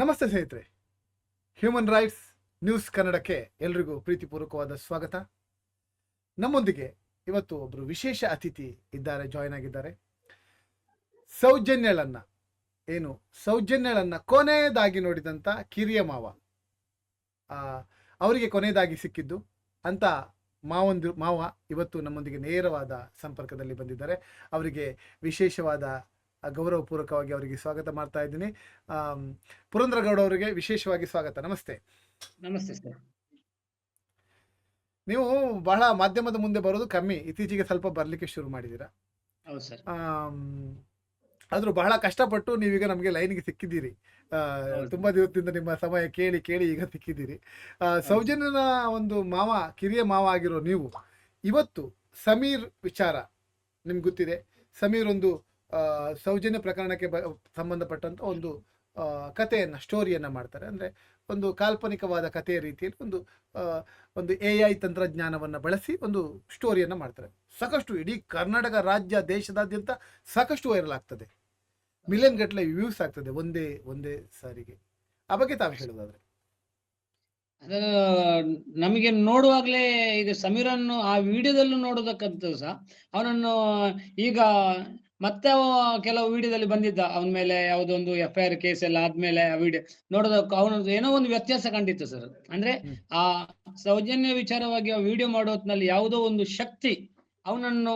ನಮಸ್ತೆ ಸ್ನೇಹಿತರೆ. Human rights news ಕನ್ನಡಕ್ಕೆ ಎಲ್ರಿಗೂ ಪ್ರೀತಿಪೂರ್ವಕವಾದ ಸ್ವಾಗತ. ನಮ್ಮೊಂದಿಗೆ ಇವತ್ತು ಒಬ್ಬರು ವಿಶೇಷ ಅತಿಥಿ ಇದ್ದಾರೆ ಜಾಯ್ನ್ ಆಗಿದ್ದಾರೆ. ಸೌಜನ್ಯಳನ್ನ, ಏನು ಸೌಜನ್ಯಳನ್ನ ಕೊನೆಯದಾಗಿ ನೋಡಿದಂಥ ಕಿರಿಯ ಮಾವ. ಅವರಿಗೆ ಕೊನೆಯದಾಗಿ ಸಿಕ್ಕಿದ್ದು ಅಂತ ಮಾವಂದು ಮಾವ ಇವತ್ತು ನಮ್ಮೊಂದಿಗೆ ನೇರವಾದ ಸಂಪರ್ಕದಲ್ಲಿ ಬಂದಿದ್ದಾರೆ. ಅವರಿಗೆ ವಿಶೇಷವಾದ ಗೌರವಪೂರ್ವಕವಾಗಿ ಅವರಿಗೆ ಸ್ವಾಗತ ಮಾಡ್ತಾ ಇದ್ದೀನಿ. ಪುರಂದ್ರಗೌಡ ಅವರಿಗೆ ವಿಶೇಷವಾಗಿ ಸ್ವಾಗತ. ನಮಸ್ತೆ. ನಮಸ್ತೆ ಸರ್. ನೀವು ಬಹಳ ಮಾಧ್ಯಮದ ಮುಂದೆ ಬರೋದು ಕಮ್ಮಿ. ಇತ್ತೀಚೆಗೆ ಸ್ವಲ್ಪ ಬರಲಿಕ್ಕೆ ಶುರು ಮಾಡಿದ್ದೀರಾ? ಆದ್ರೂ ಬಹಳ ಕಷ್ಟಪಟ್ಟು ನೀವೀಗ ನಮಗೆ ಲೈನ್ಗೆ ಸಿಕ್ಕಿದ್ದೀರಿ. ತುಂಬಾ ದಿವಸದಿಂದ ನಿಮ್ಮ ಸಮಯ ಕೇಳಿ ಕೇಳಿ ಈಗ ಸಿಕ್ಕಿದ್ದೀರಿ. ಸೌಜನ್ಯನ ಒಂದು ಮಾವ ಕಿರಿಯ ಮಾವ ಆಗಿರೋ ನೀವು ಇವತ್ತು ಸಮೀರ್ ವಿಚಾರ ನಿಮ್ಗೆ ಗೊತ್ತಿದೆ? ಸಮೀರ್ ಒಂದು ಸೌಜನ್ಯ ಪ್ರಕರಣಕ್ಕೆ ಬ, ಸಂಬಂಧಪಟ್ಟಂತ ಒಂದು ಕಥೆಯನ್ನು ಸ್ಟೋರಿಯನ್ನ ಮಾಡ್ತಾರೆ. ಅಂದ್ರೆ ಒಂದು ಕಾಲ್ಪನಿಕವಾದ ಕಥೆಯ ರೀತಿಯಲ್ಲಿ ಒಂದು ಒಂದು ಎ ಐ ತಂತ್ರಜ್ಞಾನವನ್ನು ಬಳಸಿ ಒಂದು ಸ್ಟೋರಿಯನ್ನ ಮಾಡ್ತಾರೆ. ಸಾಕಷ್ಟು ಇಡೀ ಕರ್ನಾಟಕ ರಾಜ್ಯ ದೇಶದಾದ್ಯಂತ ಸಾಕಷ್ಟು ವೈರಲ್ ಆಗ್ತದೆ. ಮಿಲಿಯನ್ ಗಟ್ಟಲೆ ವ್ಯೂಸ್ ಆಗ್ತದೆ ಒಂದೇ ಒಂದೇ ಸಾರಿಗೆ. ಆ ಬಗ್ಗೆ ತಾವು ಹೇಳೋದಾದ್ರೆ. ನಮಗೆ ನೋಡುವಾಗಲೇ ಈಗ ಸಮೀರನ್ನು ಆ ವಿಡಿಯೋದಲ್ಲೂ ನೋಡೋದಕ್ಕಂತ ಸಹ ಅವನನ್ನು ಈಗ ಮತ್ತೆ ಕೆಲವು ವಿಡಿಯೋದಲ್ಲಿ ಬಂದಿದ್ದ ಅವನ ಮೇಲೆ ಯಾವ್ದೊಂದು ಎಫ್ ಐ ಆರ್ ಕೇಸ್ ಎಲ್ಲ ಆದ್ಮೇಲೆ ಆ ವಿಡಿಯೋ ನೋಡೋದಕ್ಕೆ ಅವನದ್ದು ಏನೋ ಒಂದು ವ್ಯತ್ಯಾಸ ಕಂಡಿತ್ತು ಸರ್ ಅಂದ್ರೆ ಆ ಸೌಜನ್ಯ ವಿಚಾರವಾಗಿ ಆ ವಿಡಿಯೋ ಮಾಡೋತ್ನಲ್ಲಿ ಯಾವುದೋ ಒಂದು ಶಕ್ತಿ ಅವನನ್ನು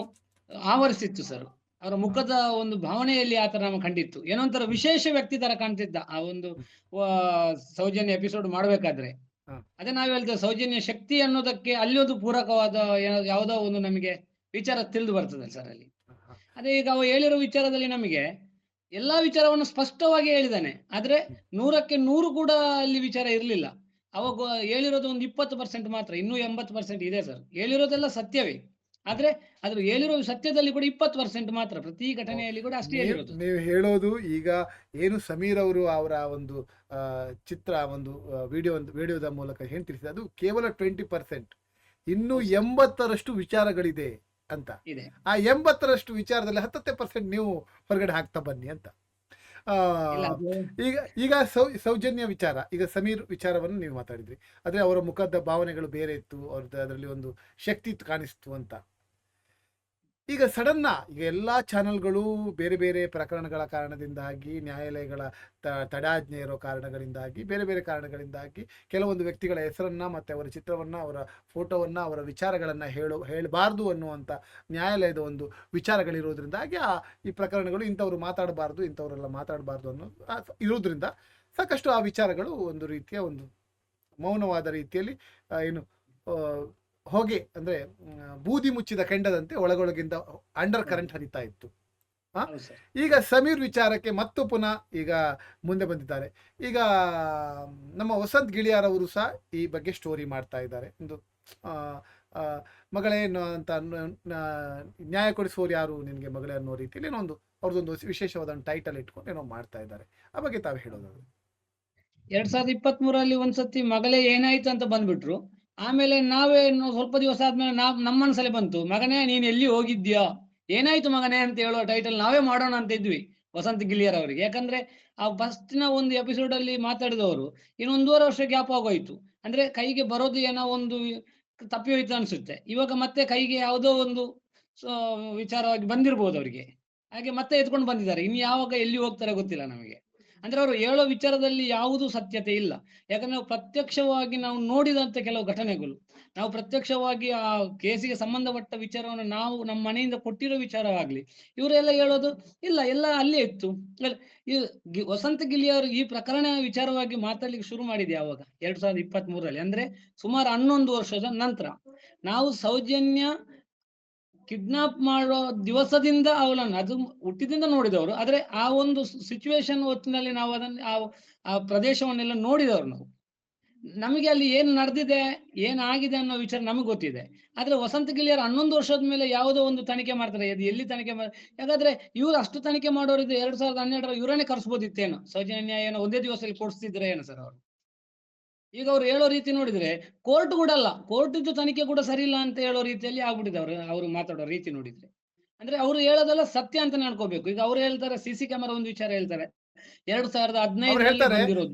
ಆವರಿಸಿತ್ತು ಸರ್ ಅವರ ಮುಖದ ಒಂದು ಭಾವನೆಯಲ್ಲಿ ಆತರ ನಮ್ಮ ಕಂಡಿತ್ತು. ಏನೋ ಒಂಥರ ವಿಶೇಷ ವ್ಯಕ್ತಿ ತರ ಕಾಣ್ತಿದ್ದ ಆ ಒಂದು ಸೌಜನ್ಯ ಎಪಿಸೋಡ್ ಮಾಡ್ಬೇಕಾದ್ರೆ. ಅದೇ ನಾವ್ ಹೇಳ್ತೇವೆ ಸೌಜನ್ಯ ಶಕ್ತಿ ಅನ್ನೋದಕ್ಕೆ ಅಲ್ಲಿ ಒಂದು ಪೂರಕವಾದ ಯಾವುದೋ ಒಂದು ನಮಗೆ ವಿಚಾರ ತಿಳಿದು ಬರ್ತದೆ ಸರ್ ಅಲ್ಲಿ. ಅದೇ ಈಗ ಅವ ಹೇಳಿರೋ ವಿಚಾರದಲ್ಲಿ ನಮಗೆ ಎಲ್ಲಾ ವಿಚಾರವನ್ನು ಸ್ಪಷ್ಟವಾಗಿ ಹೇಳಿದಾನೆ. ಆದ್ರೆ ನೂರಕ್ಕೆ ನೂರು ಕೂಡ ಅಲ್ಲಿ ವಿಚಾರ ಇರ್ಲಿಲ್ಲ. ಅವಾಗ ಹೇಳಿರೋದು ಒಂದು ಇಪ್ಪತ್ತು ಪರ್ಸೆಂಟ್ ಮಾತ್ರ ಇನ್ನೂ ಎಂಬತ್ತು ಪರ್ಸೆಂಟ್ ಇದೆ ಸರ್ ಹೇಳಿರೋದೆಲ್ಲ ಸತ್ಯವೇ. ಆದ್ರೆ ಅದ್ರ ಹೇಳಿರೋ ಸತ್ಯದಲ್ಲಿ ಕೂಡ ಇಪ್ಪತ್ತು ಪರ್ಸೆಂಟ್ ಮಾತ್ರ ಪ್ರತಿ ಘಟನೆಯಲ್ಲಿ ಕೂಡ ಅಷ್ಟೇ ಹೇಳಿರೋದು. ನೀವು ಹೇಳೋದು ಈಗ ಏನು ಸಮೀರ್ ಅವರು ಅವರ ಒಂದು ಚಿತ್ರ ಒಂದು ವಿಡಿಯೋ ವಿಡಿಯೋದ ಮೂಲಕ ಏನ್ ತಿಳಿಸಿದ ಅದು ಕೇವಲ ಟ್ವೆಂಟಿ ಪರ್ಸೆಂಟ್ ಇನ್ನು ಎಂಬತ್ತರಷ್ಟು ವಿಚಾರಗಳಿದೆ. ಅಂತ. ಇದೆ. ಆ ಎಂಬತ್ತರಷ್ಟು ವಿಚಾರದಲ್ಲಿ ಹತ್ತತ್ತೆ ಪರ್ಸೆಂಟ್ ನೀವು ಹೊರಗಡೆ ಹಾಕ್ತಾ ಬನ್ನಿ ಅಂತ. ಆ, ಈಗ ಈಗ ಸೌ ಸೌಜನ್ಯ ವಿಚಾರ ಈಗ ಸಮೀರ್ ವಿಚಾರವನ್ನು ನೀವು ಮಾತಾಡಿದ್ರಿ. ಆದ್ರೆ ಅವರ ಮುಖದ ಭಾವನೆಗಳು ಬೇರೆ ಇತ್ತು ಅವ್ರದ್ದು ಅದರಲ್ಲಿ ಒಂದು ಶಕ್ತಿ ಕಾಣಿಸ್ತು ಅಂತ. ಈಗ ಸಡನ್ನ ಈಗ ಎಲ್ಲಾ ಚಾನೆಲ್ಗಳು ಬೇರೆ ಬೇರೆ ಪ್ರಕರಣಗಳ ಕಾರಣದಿಂದಾಗಿ, ನ್ಯಾಯಾಲಯಗಳ ತ- ತಡಾಜ್ಞೆ ಇರೋ ಕಾರಣಗಳಿಂದಾಗಿ, ಬೇರೆ ಬೇರೆ ಕಾರಣಗಳಿಂದಾಗಿ ಕೆಲವೊಂದು ವ್ಯಕ್ತಿಗಳ ಹೆಸರನ್ನು ಮತ್ತು ಅವರ ಚಿತ್ರವನ್ನು, ಅವರ ಫೋಟೋವನ್ನು, ಅವರ ವಿಚಾರಗಳನ್ನು ಹೇಳು, ಹೇಳಬಾರ್ದು ಅನ್ನುವಂಥ ನ್ಯಾಯಾಲಯದ ಒಂದು ವಿಚಾರಗಳಿರೋದ್ರಿಂದಾಗಿ ಆ ಈ ಪ್ರಕರಣಗಳು ಇಂಥವ್ರು ಮಾತಾಡಬಾರ್ದು, ಇಂಥವರೆಲ್ಲ ಮಾತಾಡಬಾರ್ದು ಅನ್ನೋ ಇರೋದ್ರಿಂದ ಸಾಕಷ್ಟು ಆ ವಿಚಾರಗಳು ಒಂದು ರೀತಿಯ ಒಂದು ಮೌನವಾದ ರೀತಿಯಲ್ಲಿ ಏನು ಹೊಗೆ ಅಂದ್ರೆ ಬೂದಿ ಮುಚ್ಚಿದ ಕೆಂಡದಂತೆ ಒಳಗೊಳಗಿಂದ ಅಂಡರ್ ಕರೆಂಟ್ ಹರಿತಾ ಇತ್ತು. ಈಗ ಸಮೀರ್ ವಿಚಾರಕ್ಕೆ ಮತ್ತು ಪುನಃ ಈಗ ಮುಂದೆ ಬಂದಿದ್ದಾರೆ. ಈಗ ನಮ್ಮ ವಸಂತ್ ಗಿಳಿಯಾರ್ ಅವರು ಸಹ ಈ ಬಗ್ಗೆ ಸ್ಟೋರಿ ಮಾಡ್ತಾ ಇದ್ದಾರೆ. ಒಂದು ಆ, ಆ, ಮಗಳೇ ಅಂತ ನ್ಯಾಯ ಕೊಡಿಸುವವರು ಯಾರು ನಿನಗೆ ಮಗಳೇ ಅನ್ನೋ ರೀತಿಯಲ್ಲಿ ಏನೋ ಒಂದು ಅವ್ರದ್ದೊಂದು ವಿಶೇಷವಾದ ಒಂದು ಟೈಟಲ್ ಇಟ್ಕೊಂಡು ಏನೋ ಮಾಡ್ತಾ ಇದ್ದಾರೆ. ಆ ಬಗ್ಗೆ ತಾವು ಹೇಳೋದು ಎರಡ್ ಸಾವಿರದ ಇಪ್ಪತ್ತ್ ಮೂರಲ್ಲಿ ಒಂದ್ಸತಿ ಮಗಳೇ ಏನಾಯ್ತು ಅಂತ ಬಂದ್ಬಿಟ್ರು. ಆಮೇಲೆ ನಾವೇ ಸ್ವಲ್ಪ ದಿವಸ ಆದ್ಮೇಲೆ ನಾವ್ ನಮ್ಮ ಮನಸ್ಸಲ್ಲಿ ಬಂತು. ಮಗನೇ, ನೀನ್ ಎಲ್ಲಿ ಹೋಗಿದ್ಯಾ? ಏನಾಯ್ತು ಮಗನೇ ಅಂತ ಹೇಳೋ ಟೈಟಲ್ ನಾವೇ ಮಾಡೋಣ ಅಂತ ಇದ್ವಿ ವಸಂತ ಗಿಲಿಯರ್ ಅವರಿಗೆ. ಯಾಕಂದ್ರೆ ಆ ಫಸ್ಟ್ನ ಒಂದು ಎಪಿಸೋಡ್ ಅಲ್ಲಿ ಮಾತಾಡಿದವರು ಇನ್ನು ಒಂದೂವರೆ ವರ್ಷ ಗ್ಯಾಪ್ ಆಗೋಯ್ತು. ಅಂದ್ರೆ ಕೈಗೆ ಬರೋದು ಏನೋ ಒಂದು ತಪ್ಪಿ ಹೋಯ್ತು ಅನ್ಸುತ್ತೆ. ಇವಾಗ ಮತ್ತೆ ಕೈಗೆ ಯಾವುದೋ ಒಂದು ವಿಚಾರವಾಗಿ ಬಂದಿರ್ಬೋದು ಅವರಿಗೆ. ಹಾಗೆ ಮತ್ತೆ ಎತ್ಕೊಂಡು ಬಂದಿದ್ದಾರೆ. ಇನ್ನು ಯಾವಾಗ ಎಲ್ಲಿ ಹೋಗ್ತಾರೆ ಗೊತ್ತಿಲ್ಲ ನಮಗೆ. ಅಂದ್ರೆ ಅವರು ಹೇಳೋ ವಿಚಾರದಲ್ಲಿ ಯಾವುದು ಸತ್ಯತೆ ಇಲ್ಲ. ಯಾಕಂದ್ರೆ ನಾವು ಪ್ರತ್ಯಕ್ಷವಾಗಿ ನಾವು ನೋಡಿದಂತ ಕೆಲವು ಘಟನೆಗಳು. ನಾವು ಪ್ರತ್ಯಕ್ಷವಾಗಿ ಆ ಕೇಸಿಗೆ ಸಂಬಂಧಪಟ್ಟ ವಿಚಾರವನ್ನು ನಾವು ನಮ್ಮ ಮನೆಯಿಂದ ಕೊಟ್ಟಿರೋ ವಿಚಾರವಾಗ್ಲಿ, ಇವರೆಲ್ಲ ಹೇಳೋದು, ಇಲ್ಲ, ಎಲ್ಲ ಅಲ್ಲೇ ಇತ್ತು. ಈ ವಸಂತ ಗಿಲಿಯವರು ಈ ಪ್ರಕರಣ ವಿಚಾರವಾಗಿ ಮಾತಾಡ್ಲಿಕ್ಕೆ ಶುರು ಮಾಡಿದೆ ಯಾವಾಗ ಎರಡ್ ಸಾವಿರದ ಇಪ್ಪತ್ತ್ ಮೂರರಲ್ಲಿ ಅಂದ್ರೆ ಸುಮಾರು ಹನ್ನೊಂದು ವರ್ಷದ ನಂತರ. ನಾವು ಸೌಜನ್ಯ ಕಿಡ್ನಾಪ್ ಮಾಡೋ ದಿವಸದಿಂದ ಅವಳನ್ನು ಅದು ಹುಟ್ಟಿದಿಂದ ನೋಡಿದವರು, ಆದ್ರೆ ಆ ಒಂದು ಸಿಚುವೇಶನ್ ಹೊತ್ತಿನಲ್ಲಿ ನಾವು ಅದನ್ನ, ಆ ಪ್ರದೇಶವನ್ನೆಲ್ಲ ನೋಡಿದವರು ನಾವು. ನಮಗೆ ಅಲ್ಲಿ ಏನ್ ನಡೆದಿದೆ, ಏನಾಗಿದೆ ಅನ್ನೋ ವಿಚಾರ ನಮಗೆ ಗೊತ್ತಿದೆ. ಆದ್ರೆ ವಸಂತ ಗಿಳಿಯರ್ ಹನ್ನೊಂದು ವರ್ಷದ ಮೇಲೆ ಯಾವುದೋ ಒಂದು ತನಿಖೆ ಮಾಡ್ತಾರೆ. ಅದು ಎಲ್ಲಿ ತನಿಖೆ ಮಾಡ, ಯಾಕಂದ್ರೆ ಇವ್ರು ಅಷ್ಟು ತನಿಖೆ ಮಾಡೋರಿದ್ದು ಎರಡ್ ಸಾವಿರದ ಹನ್ನೆರಡರ ಇವರನ್ನೇ ಕರ್ಸ್ಬೋದಿತ್ತೇನೋ. ಸೌಜನ್ಯ ಏನೋ ಒಂದೇ ದಿವಸದಲ್ಲಿ ಕೊಡಿಸ್ತಿದ್ರೆ ಏನೋ ಸರ್ ಅವರು. ಈಗ ಅವ್ರು ಹೇಳೋ ರೀತಿ ನೋಡಿದ್ರೆ ಕೋರ್ಟ್ ಕೂಡ ಅಲ್ಲ ಕೋರ್ಟ್ ತನಿಖೆ ಕೂಡ ಸರಿ ಇಲ್ಲ ಅಂತ ಹೇಳೋ ರೀತಿಯಲ್ಲಿ ಆಗ್ಬಿಟ್ಟಿದೆ ಅವರು ಅವರು ಮಾತಾಡೋ ರೀತಿ ನೋಡಿದ್ರೆ. ಅಂದ್ರೆ ಅವ್ರು ಹೇಳೋದೆಲ್ಲ ಸತ್ಯ ಅಂತ ನಡ್ಕೋಬೇಕು. ಈಗ ಅವ್ರು ಹೇಳ್ತಾರೆ ಸಿಸಿ ಕ್ಯಾಮರಾ ಒಂದು ವಿಚಾರ ಹೇಳ್ತಾರೆ. ಎರಡ್ ಸಾವಿರದ ಹದಿನೈದು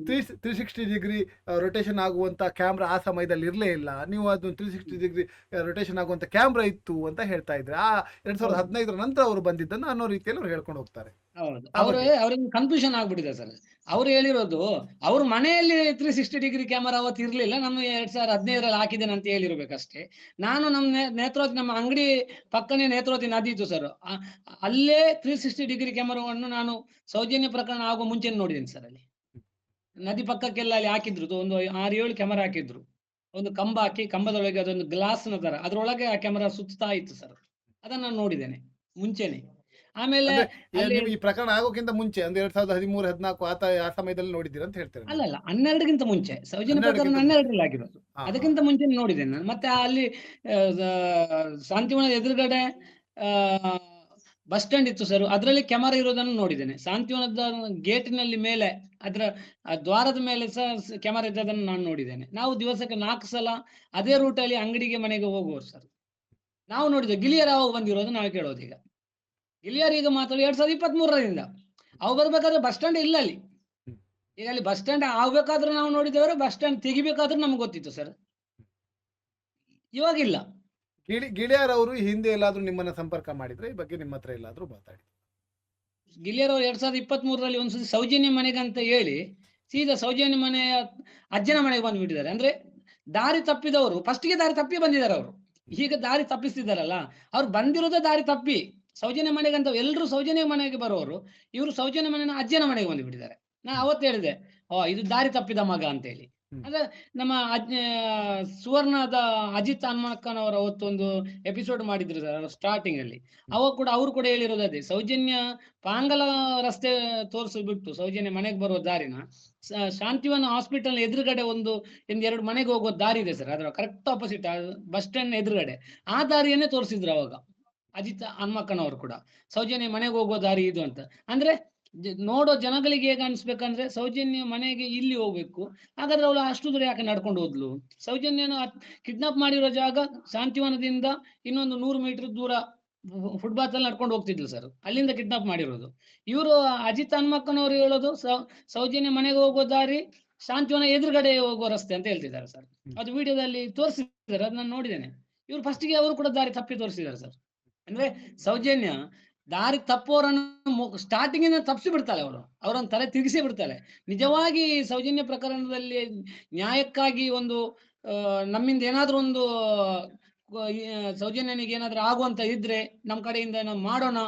ತ್ರೀ ಸಿಕ್ಸ್ಟಿ ಡಿಗ್ರಿ ರೊಟೇಷನ್ ಆಗುವಂತ ಕ್ಯಾಮ್ರಾ ಆ ಸಮಯದಲ್ಲಿ ಇರಲೇ ಇಲ್ಲ. ನೀವು ಅದು ತ್ರೀ ಸಿಕ್ಸ್ಟಿ ಡಿಗ್ರಿ ರೊಟೇಷನ್ ಆಗುವಂತ ಕ್ಯಾಮ್ರಾ ಇತ್ತು ಅಂತ ಹೇಳ್ತಾ ಇದ್ರೆ ಆ ಎರಡ್ ಸಾವಿರದ ಹದಿನೈದರ ನಂತರ ಅವರು ಬಂದಿದ್ದನ್ನು ಅನ್ನೋ ರೀತಿಯಲ್ಲಿ ಅವ್ರು ಹೇಳ್ಕೊಂಡು ಹೋಗ್ತಾರೆ. ಹೌದು. ಅವ್ರು. ಅವ್ರಿಗೆ ಕನ್ಫ್ಯೂಷನ್ ಆಗ್ಬಿಟ್ಟಿದೆ ಸರ್. ಅವ್ರು ಹೇಳಿರೋದು ಅವ್ರ ಮನೆಯಲ್ಲಿ ತ್ರೀ ಸಿಕ್ಸ್ಟಿ ಡಿಗ್ರಿ ಕ್ಯಾಮರಾ ಅವತ್ತು ಇರ್ಲಿಲ್ಲ ನಮ್ಮ ಎರಡ್ ಸಾವಿರದ ಹದಿನೈದರಲ್ಲಿ ಹಾಕಿದ್ದೇನೆ ಅಂತ ಹೇಳಿರ್ಬೇಕಷ್ಟೇ. ನಾನು ನಮ್ಮ ನೇತ್ರಾವತಿ ನಮ್ಮ ಅಂಗಡಿ ಪಕ್ಕನೇ ನೇತ್ರಾವತಿ ನದಿ ಇತ್ತು ಸರ್. ಅಲ್ಲೇ ತ್ರೀ ಸಿಕ್ಸ್ಟಿ ಡಿಗ್ರಿ ಕ್ಯಾಮರಾವನ್ನು ನಾನು ಸೌಜನ್ಯ ಪ್ರಕರಣ ಆಗೋ ಮುಂಚೆ ನೋಡಿದ್ದೀನಿ ಸರ್ ಅಲ್ಲಿ. ನದಿ ಪಕ್ಕಕ್ಕೆಲ್ಲ ಅಲ್ಲಿ ಹಾಕಿದ್ರು. ಒಂದು ಆರು ಏಳು ಕ್ಯಾಮರಾ ಹಾಕಿದ್ರು. ಒಂದು ಕಂಬ ಹಾಕಿ ಕಂಬದೊಳಗೆ ಅದೊಂದು ಗ್ಲಾಸ್ನ ತರ. ಅದ್ರೊಳಗೆ ಆ ಕ್ಯಾಮರಾ ಸುತ್ತಾ ಇತ್ತು ಸರ್. ಅದನ್ನ ನಾನು ನೋಡಿದ್ದೇನೆ ಮುಂಚೆನೆ. ಆಮೇಲೆ ಈ- ಅಲ್ಲಿ ನೀವು ಈ ಪ್ರಕರಣ ಆಗೋಕ್ಕಿಂತ ಮುಂಚೆ ಅಂದ್ರೆ ಎರಡ್ ಸಾವಿರದ ಹದಿಮೂರು ಹದಿನಾಲ್ಕು ಆತ ಆ ಸಮಯದಲ್ಲಿ ನೋಡಿದ್ದೀರಾ ಅಂತ ಹೇಳ್ತಾರೆ ಅಲ್ಲ ಅಲ್ಲ ಹನ್ನೆರಡಕ್ಕಿಂತ ಮುಂಚೆ ಸೌಜನ್ಯ ಪ್ರಕರಣ ಹನ್ನೆರಡಕ್ಕಿಂತ ಹನ್ನೆರಡರಲ್ಲಿ ಆಗಿರೋದು. ಹಾ, ಹಾ. ಅದಕ್ಕಿಂತ ಮುಂಚೆ ನೋಡಿದ್ದೇನೆ ನಾನು. ಮತ್ತೆ ಅಲ್ಲಿ ಆ, ಸ- ಶಾಂತಿವನದ ಎದುರುಗಡೆ ಬಸ್ ಸ್ಟ್ಯಾಂಡ್ ಇತ್ತು ಸರ್. ಅದರಲ್ಲಿ ಕ್ಯಾಮರಾ ಇರೋದನ್ನು ನೋಡಿದ್ದೇನೆ. ಶಾಂತಿವನದ ಗೇಟ್ನಲ್ಲಿ ಮೇಲೆ ಅದರ ಆ ದ್ವಾರದ ಮೇಲೆ ಸಹ ಕ್ಯಾಮರಾ ಇದ್ದದನ್ನು ನಾನು ನೋಡಿದ್ದೇನೆ. ನಾವು ದಿವಸಕ್ಕೆ ನಾಲ್ಕು ಸಲ ಅದೇ ರೂಟಲ್ಲಿ ಅಂಗಡಿಗೆ ಮನೆಗೆ ಹೋಗುವ ಸರ್. ನಾವು ನೋಡಿದ್ದೇವೆ. ಗಿಳಿಯರು ಯಾವಾಗ ಬಂದಿರೋದು ನಾವು ಕೇಳೋದು ಈಗ. ಈಗ ಮಾತ್ರ ಎರಡ್ ಸಾವಿರದ ಇಪ್ಪತ್ತ್ ಮೂರರಿಂದ ಅವು ಬರ್ಬೇಕಾದ್ರೆ ಬಸ್ ಸ್ಟ್ಯಾಂಡ್ ಇಲ್ಲ ಅಲ್ಲಿ. ಈಗ ಅಲ್ಲಿ ಬಸ್ ಸ್ಟ್ಯಾಂಡ್ ಆಗ್ಬೇಕಾದ್ರೆ ನಾವು ನೋಡಿದ್ದೇವೆ ಬಸ್ ಸ್ಟ್ಯಾಂಡ್ ತೆಗಿಬೇಕಾದ್ರೂ ನಮ್ಗೆ ಗೊತ್ತಿತ್ತು ಸರ್. ಇವಾಗಿಲ್ಲ ಗಿಳಿ ಗಿಳಿಯಾರ್ ಅವರು ಹಿಂದೆ ಎಲ್ಲಾದ್ರೂ ನಿಮ್ಮನ್ನ ಸಂಪರ್ಕ ಮಾಡಿದ್ರೆ ಈ ಬಗ್ಗೆ ನಿಮ್ಮ ಹತ್ರ ಎಲ್ಲಾದ್ರೂ ಮಾತಾಡಿ. ಗಿಳಿಯರ್ ಅವರು ಎರಡ್ ಸಾವಿರದ ಇಪ್ಪತ್ತ್ ಮೂರರಲ್ಲಿ ಒಂದ್ಸತಿ ಸೌಜನ್ಯ ಮನೆಗೆ ಅಂತ ಹೇಳಿ ಸೀದಾ ಸೌಜನ್ಯ ಮನೆಯ ಅಜ್ಜನ ಮನೆಗೆ ಬಂದ್ಬಿಟ್ಟಿದ್ದಾರೆ. ಅಂದ್ರೆ ದಾರಿ ತಪ್ಪಿದವರು ಫಸ್ಟ್ಗೆ ದಾರಿ ತಪ್ಪಿ ಬಂದಿದ್ದಾರೆ ಅವರು. ಈಗ ದಾರಿ ತಪ್ಪಿಸ್ತಿದ್ದಾರಲ್ಲ ಅವ್ರು ಬಂದಿರೋದೇ ದಾರಿ ತಪ್ಪಿ. ಸೌಜನ್ಯ ಮನೆಗೆ ಅಂತ ಎಲ್ಲರೂ ಸೌಜನ್ಯ ಮನೆಗೆ ಬರೋರು ಇವರು ಸೌಜನ್ಯ ಮನೆಯ ಅಜ್ಜನ ಮನೆಗೆ ಬಂದು ಬಿಟ್ಟಿದ್ದಾರೆ ನಾ ಅವತ್ತು ಹೇಳಿದೆ ಓ ಇದು ದಾರಿ ತಪ್ಪಿದ ಮಗ ಅಂತ ಹೇಳಿ ಅಂದ್ರೆ ನಮ್ಮ ಅಜ್ ಸುವರ್ಣದ ಅಜಿತ್ ಅವತ್ತು ಅವತ್ತೊಂದು ಎಪಿಸೋಡ್ ಮಾಡಿದ್ರು ಸರ್ ಸ್ಟಾರ್ಟಿಂಗ್ ಅಲ್ಲಿ. ಅವಾಗ ಕೂಡ ಅವ್ರು ಕೂಡ ಹೇಳಿರೋದು ಅದೇ ಸೌಜನ್ಯ ಪಾಂಗಲ ರಸ್ತೆ ತೋರಿಸ್ಬಿಟ್ಟು ಸೌಜನ್ಯ ಮನೆಗೆ ಬರುವ ದಾರಿನ ಶಾಂತಿವನ ಹಾಸ್ಪಿಟಲ್ ಎದುರುಗಡೆ ಒಂದು ಒಂದ್ ಎರಡು ಮನೆಗೆ ಹೋಗೋ ದಾರಿ ಇದೆ ಸರ್ ಅದರ ಕರೆಕ್ಟ್ ಆಪೋಸಿಟ್ ಬಸ್ ಸ್ಟ್ಯಾಂಡ್ ಎದುರುಗಡೆ. ಆ ದಾರಿಯನ್ನೇ ತೋರಿಸಿದ್ರು ಅವಾಗ. ಅಜಿತ್ ಹನ್ಮಕ್ಕನವರು ಕೂಡ. ಸೌಜನ್ಯ ಮನೆಗೆ ಹೋಗೋ ದಾರಿ ಇದು ಅಂತ. ಅಂದ್ರೆ ನೋಡೋ ಜನಗಳಿಗೆ ಹೇಗೆ ಅನ್ಸ್ಬೇಕಂದ್ರೆ ಸೌಜನ್ಯ ಮನೆಗೆ ಇಲ್ಲಿ ಹೋಗ್ಬೇಕು. ಹಾಗಾದ್ರೆ ಅವಳು ಅಷ್ಟು ದೂರ ಯಾಕೆ ನಡ್ಕೊಂಡು ಹೋದ್ಲು? ಸೌಜನ್ಯನ ಕಿಡ್ನಾಪ್ ಮಾಡಿರೋ ಜಾಗ ಶಾಂತಿವನದಿಂದ ಇನ್ನೊಂದು ನೂರು ಮೀಟರ್ ದೂರ ಫುಟ್ಬಾತ್ ಅಲ್ಲಿ ನಡ್ಕೊಂಡು ಹೋಗ್ತಿದ್ಲು ಸರ್ ಅಲ್ಲಿಂದ ಕಿಡ್ನಾಪ್ ಮಾಡಿರೋದು. ಇವರು ಅಜಿತ್ ಹನ್ಮಕ್ಕನವರು ಹೇಳೋದು ಸೌ- ಸೌಜನ್ಯ ಮನೆಗೆ ಹೋಗೋ ದಾರಿ ಶಾಂತಿವನ ಎದುರುಗಡೆ ಹೋಗೋ ರಸ್ತೆ ಅಂತ ಹೇಳ್ತಿದ್ದಾರೆ ಸರ್ ಅದು ವಿಡಿಯೋದಲ್ಲಿ ತೋರಿಸಿದ್ದಾರೆ ಅದು ನಾನು ನೋಡಿದ್ದೇನೆ. ಇವರು ಫಸ್ಟಿಗೆ ಅವರು ಕೂಡ ದಾರಿ ತಪ್ಪಿ ತೋರಿಸಿದ್ದಾರೆ ಸರ್ ಅಂದ್ರೆ ಸೌಜನ್ಯ ದಾರಿ ತಪ್ಪೋರನ್ನು ಸ್ಟಾರ್ಟಿಂಗ್ ಇಂದ ತಪ್ಪಿಸಿ ಬಿಡ್ತಾಳೆ ಅವರು. ಅವರನ್ನು ತಲೆ ತಿರುಗಿಸಿ ಬಿಡ್ತಾಳೆ. ನಿಜವಾಗಿ ಸೌಜನ್ಯ ಪ್ರಕರಣದಲ್ಲಿ ನ್ಯಾಯಕ್ಕಾಗಿ ಒಂದು ನಮ್ಮಿಂದ ಏನಾದ್ರೂ ಒಂದು ಸೌಜನ್ಯನಿಗೆ ಏನಾದ್ರೂ ಆಗುವಂತ ಇದ್ರೆ ನಮ್ಮ ಕಡೆಯಿಂದ ನಾವು ಮಾಡೋಣ.